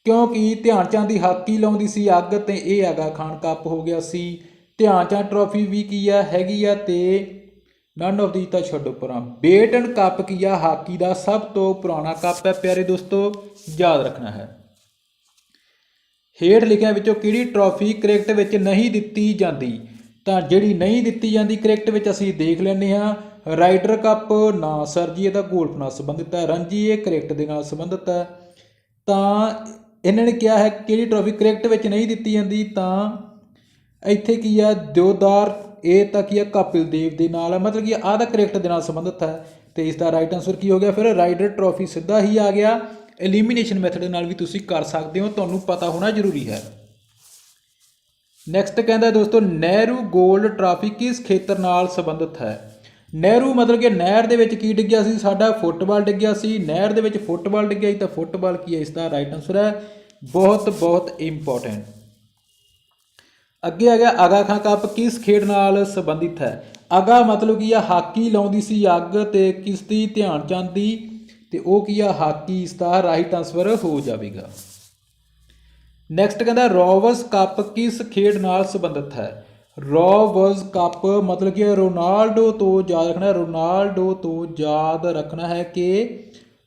ਕਿਉਂਕਿ ਧਿਆਨ ਚੰਦ ਦੀ ਹਾਕੀ ਲਾਉਂਦੀ ਸੀ ਅੱਗ ਤੇ ਇਹ ਆਗਾ ਖਾਨ ਕੱਪ ਹੋ ਗਿਆ ਸੀ। ਧਿਆਨ ਚੰਦ ਟਰੋਫੀ ਵੀ ਕੀ ਆ, ਹੈਗੀ ਆ ਤੇ ਨਨ ਆਫ ਦੀ ਤਾਂ ਛੱਡੋ ਪਰਾਂ। ਬੇਟਨ ਕੱਪ ਕੀ ਆ? ਹਾਕੀ ਦਾ ਸਭ ਤੋਂ ਪੁਰਾਣਾ ਕੱਪ ਹੈ। ਪਿਆਰੇ ਦੋਸਤੋ, ਯਾਦ ਰੱਖਣਾ ਹੈ। ਹੇਠ ਲਿਖਿਆਂ ਵਿੱਚੋਂ ਕਿਹੜੀ ਟਰੋਫੀ ਕ੍ਰਿਕਟ ਵਿੱਚ ਨਹੀਂ ਦਿੱਤੀ ਜਾਂਦੀ? ਤਾਂ ਜਿਹੜੀ ਨਹੀਂ ਦਿੱਤੀ ਜਾਂਦੀ ਕ੍ਰਿਕਟ ਵਿੱਚ ਅਸੀਂ ਦੇਖ ਲੈਂਦੇ ਹਾਂ ਰਾਈਡਰ ਕੱਪ ਨਾ ਸਰ ਜੀ, ਇਹਦਾ ਗੋਲਫ ਨਾਲ ਸੰਬੰਧਿਤ ਹੈ, ਰਣਜੀ, ਇਹ ਕ੍ਰਿਕਟ ਦੇ ਨਾਲ ਸੰਬੰਧਿਤ ਹੈ। ਤਾਂ ਇਹਨਾਂ ਨੇ ਕਿਹਾ ਹੈ ਕਿਹੜੀ ਟਰੋਫੀ ਕ੍ਰਿਕਟ ਵਿੱਚ ਨਹੀਂ ਦਿੱਤੀ ਜਾਂਦੀ? ਤਾਂ ਇੱਥੇ ਕੀ ਆ ਦਿਓਦਾਰ, ਇਹ ਤਾਂ ਕੀ ਆ ਕਪਿਲ ਦੇਵ ਦੇ ਨਾਲ ਹੈ। ਮਤਲਬ ਕਿ ਆਹ ਦਾ ਕ੍ਰਿਕਟ ਦੇ ਨਾਲ ਸੰਬੰਧਿਤ ਹੈ। ਤੇ ਇਸ ਦਾ ਰਾਈਟ ਆਨਸਰ ਕੀ ਹੋ ਗਿਆ? ਫਿਰ ਰਾਈਡਰ ਟਰੋਫੀ ਸਿੱਧਾ ਹੀ ਆ ਗਿਆ। ਐਲੀਮੀਨੇਸ਼ਨ ਮੈਥਡ ਨਾਲ ਵੀ ਤੁਸੀਂ ਕਰ ਸਕਦੇ ਹੋ, ਤੁਹਾਨੂੰ ਪਤਾ ਹੋਣਾ ਜ਼ਰੂਰੀ ਹੈ। ਨੈਕਸਟ ਕਹਿੰਦਾ ਦੋਸਤੋ, ਨਹਿਰੂ 골ਡ ਟਰਾਫੀ ਕਿਸ ਖੇਤਰ ਨਾਲ ਸੰਬੰਧਿਤ ਹੈ? ਨਹਿਰੂ ਮਤਲਬ ਕਿ ਨਹਿਰ ਦੇ ਵਿੱਚ ਕੀ ਡਿੱਗਿਆ ਸੀ? ਸਾਡਾ ਫੁੱਟਬਾਲ ਡਿੱਗਿਆ ਸੀ। ਨਹਿਰ ਦੇ ਵਿੱਚ ਫੁੱਟਬਾਲ ਡਿੱਗਿਆ ਸੀ ਤਾਂ ਫੁੱਟਬਾਲ ਕੀ ਹੈ? ਇਸ ਦਾ ਰਾਈਟ ਆਨਸਰ ਹੈ ਬਹੁਤ ਬਹੁਤ ਇੰਪੋਰਟੈਂਟ ਅੱਗੇ ਆ ਗਿਆ ਆਗਾ ਖਾਂ ਕੱਪ ਕਿਸ ਖੇਡ ਨਾਲ ਸੰਬੰਧਿਤ ਹੈ? ਆਗਾ ਮਤਲਬ ਕੀ ਆ ਹਾਕੀ ਲਾਉਂਦੀ ਸੀ ਅੱਗ ਤੇ ਕਿਸ ਦੀ ਧਿਆਨ ਚੰਦ? ਦੀ ਤੇ ਉਹ ਕੀ ਆ? ਹਾਕੀ ਇਸ ਦਾ ਰਾਈਟ ਆਨਸਰ ਹੋ ਜਾਵੇਗਾ। ਨੈਕਸਟ ਕਹਿੰਦਾ ਰੋਵਰਸ ਕੱਪ ਕਿਸ ਖੇਡ ਨਾਲ ਸੰਬੰਧਿਤ ਹੈ? ਰੋਵਰਸ ਕੱਪ ਮਤਲਬ ਕਿ ਰੋਨਾਲਡੋ ਤੋਂ ਯਾਦ ਰੱਖਣਾ, ਰੋਨਾਲਡੋ ਤੋਂ ਯਾਦ ਰੱਖਣਾ ਹੈ ਕਿ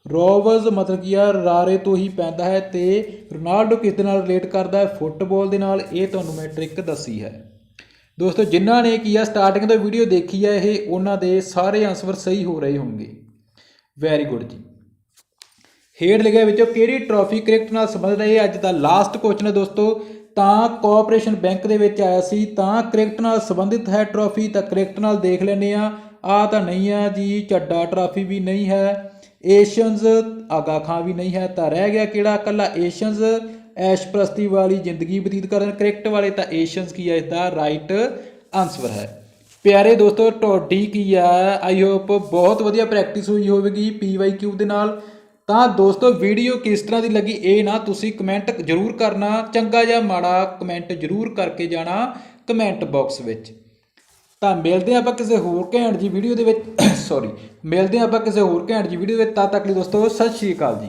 ਰੋਵਰਸ ਮਤਲਬ ਕਿ ਆ? ਰਾਰੇ ਤੋਂ ਹੀ ਪੈਂਦਾ ਹੈ ਤੇ ਰੋਨਾਲਡੋ ਕਿਸ ਦੇ ਨਾਲ ਰਿਲੇਟ ਕਰਦਾ ਹੈ? ਫੁੱਟਬਾਲ ਦੇ ਨਾਲ। ਇਹ ਤੁਹਾਨੂੰ ਮੈਂ ਟ੍ਰਿਕ ਦੱਸੀ ਹੈ। ਦੋਸਤੋ, ਜਿਨ੍ਹਾਂ ਨੇ ਕੀ ਆ? ਸਟਾਰਟਿੰਗ ਤੋਂ ਵੀਡੀਓ ਦੇਖੀ ਹੈ ਇਹ, ਉਹਨਾਂ ਦੇ ਸਾਰੇ ਆਨਸਰ ਸਹੀ ਹੋ ਰਹੇ ਹੋਣਗੇ। ਵੈਰੀ ਗੁੱਡ ਜੀ। ਹੇਠ ਲਿਖਿਆ ਵਿੱਚੋਂ ਕਿਹੜੀ ਟਰੋਫੀ ਕ੍ਰਿਕਟ ਨਾਲ ਸੰਬੰਧਿਤ ਹੈ? ਇਹ ਅੱਜ ਦਾ ਲਾਸਟ ਕੁਐਸਚਨ ਹੈ ਦੋਸਤੋ। ਤਾਂ ਕੋਆਪਰੇਸ਼ਨ ਬੈਂਕ ਦੇ ਵਿੱਚ ਆਇਆ ਸੀ, ਤਾਂ ਕ੍ਰਿਕਟ ਨਾਲ ਸੰਬੰਧਿਤ ਹੈ ਟਰੋਫੀ ਤਾਂ ਕ੍ਰਿਕਟ ਨਾਲ ਦੇਖ ਲੈਂਦੇ ਆ ਆ ਤਾਂ ਨਹੀਂ ਹੈ ਜੀ, ਚੱਡਾ ਟਰਾਫੀ ਵੀ ਨਹੀਂ ਹੈ। ਏਸ਼ੀਅਨਜ਼ ਆਗਾ ਖਾਂ ਵੀ ਨਹੀਂ ਹੈ, ਤਾਂ ਰਹਿ ਗਿਆ ਕਿਹੜਾ? ਕੱਲਾ ਏਸ਼ੀਅਨਜ਼ ਐਸ਼ਪ੍ਰਸਤੀ ਵਾਲੀ ਜ਼ਿੰਦਗੀ ਬਤੀਤ ਕਰਨ ਕ੍ਰਿਕਟ ਵਾਲੇ, ਤਾਂ ਏਸ਼ੀਅਨਜ਼ ਕੀ ਹੈ? ਇਸ ਦਾ ਰਾਈਟ ਆਨਸਰ ਹੈ। ਪਿਆਰੇ ਦੋਸਤੋ, ਤੁਹਾਡੀ ਕੀ ਆ ਆਈ ਹੋਪ ਬਹੁਤ ਵਧੀਆ ਪ੍ਰੈਕਟਿਸ ਹੋਈ ਹੋਵੇਗੀ। ਪੀਵਾਈ ਦੇ ਨਾਲ ਤਾਂ ਦੋਸਤੋ ਵੀਡੀਓ ਕਿਸ ਤਰ੍ਹਾਂ ਦੀ ਲੱਗੀ ਇਹ ਨਾ ਤੁਸੀਂ ਕਮੈਂਟ ਜ਼ਰੂਰ ਕਰਨਾ, ਚੰਗਾ ਜਾਂ ਮਾੜਾ ਕਮੈਂਟ ਜ਼ਰੂਰ ਕਰਕੇ ਜਾਣਾ ਕਮੈਂਟ ਬਾਕਸ ਵਿੱਚ। ਤਾਂ ਮਿਲਦੇ ਹਾਂ ਆਪਾਂ ਕਿਸੇ ਹੋਰ ਘੈਂਟ ਜੀ ਵੀਡੀਓ ਦੇ ਵਿੱਚ ਸੌਰੀ ਮਿਲਦੇ ਹਾਂ ਆਪਾਂ ਕਿਸੇ ਹੋਰ ਘੈਂਟ ਜੀ ਵੀਡੀਓ ਦੇ ਵਿੱਚ, ਤਦ ਤੱਕ ਲਈ ਦੋਸਤੋ, ਸਤਿ ਸ਼੍ਰੀ ਅਕਾਲ ਜੀ।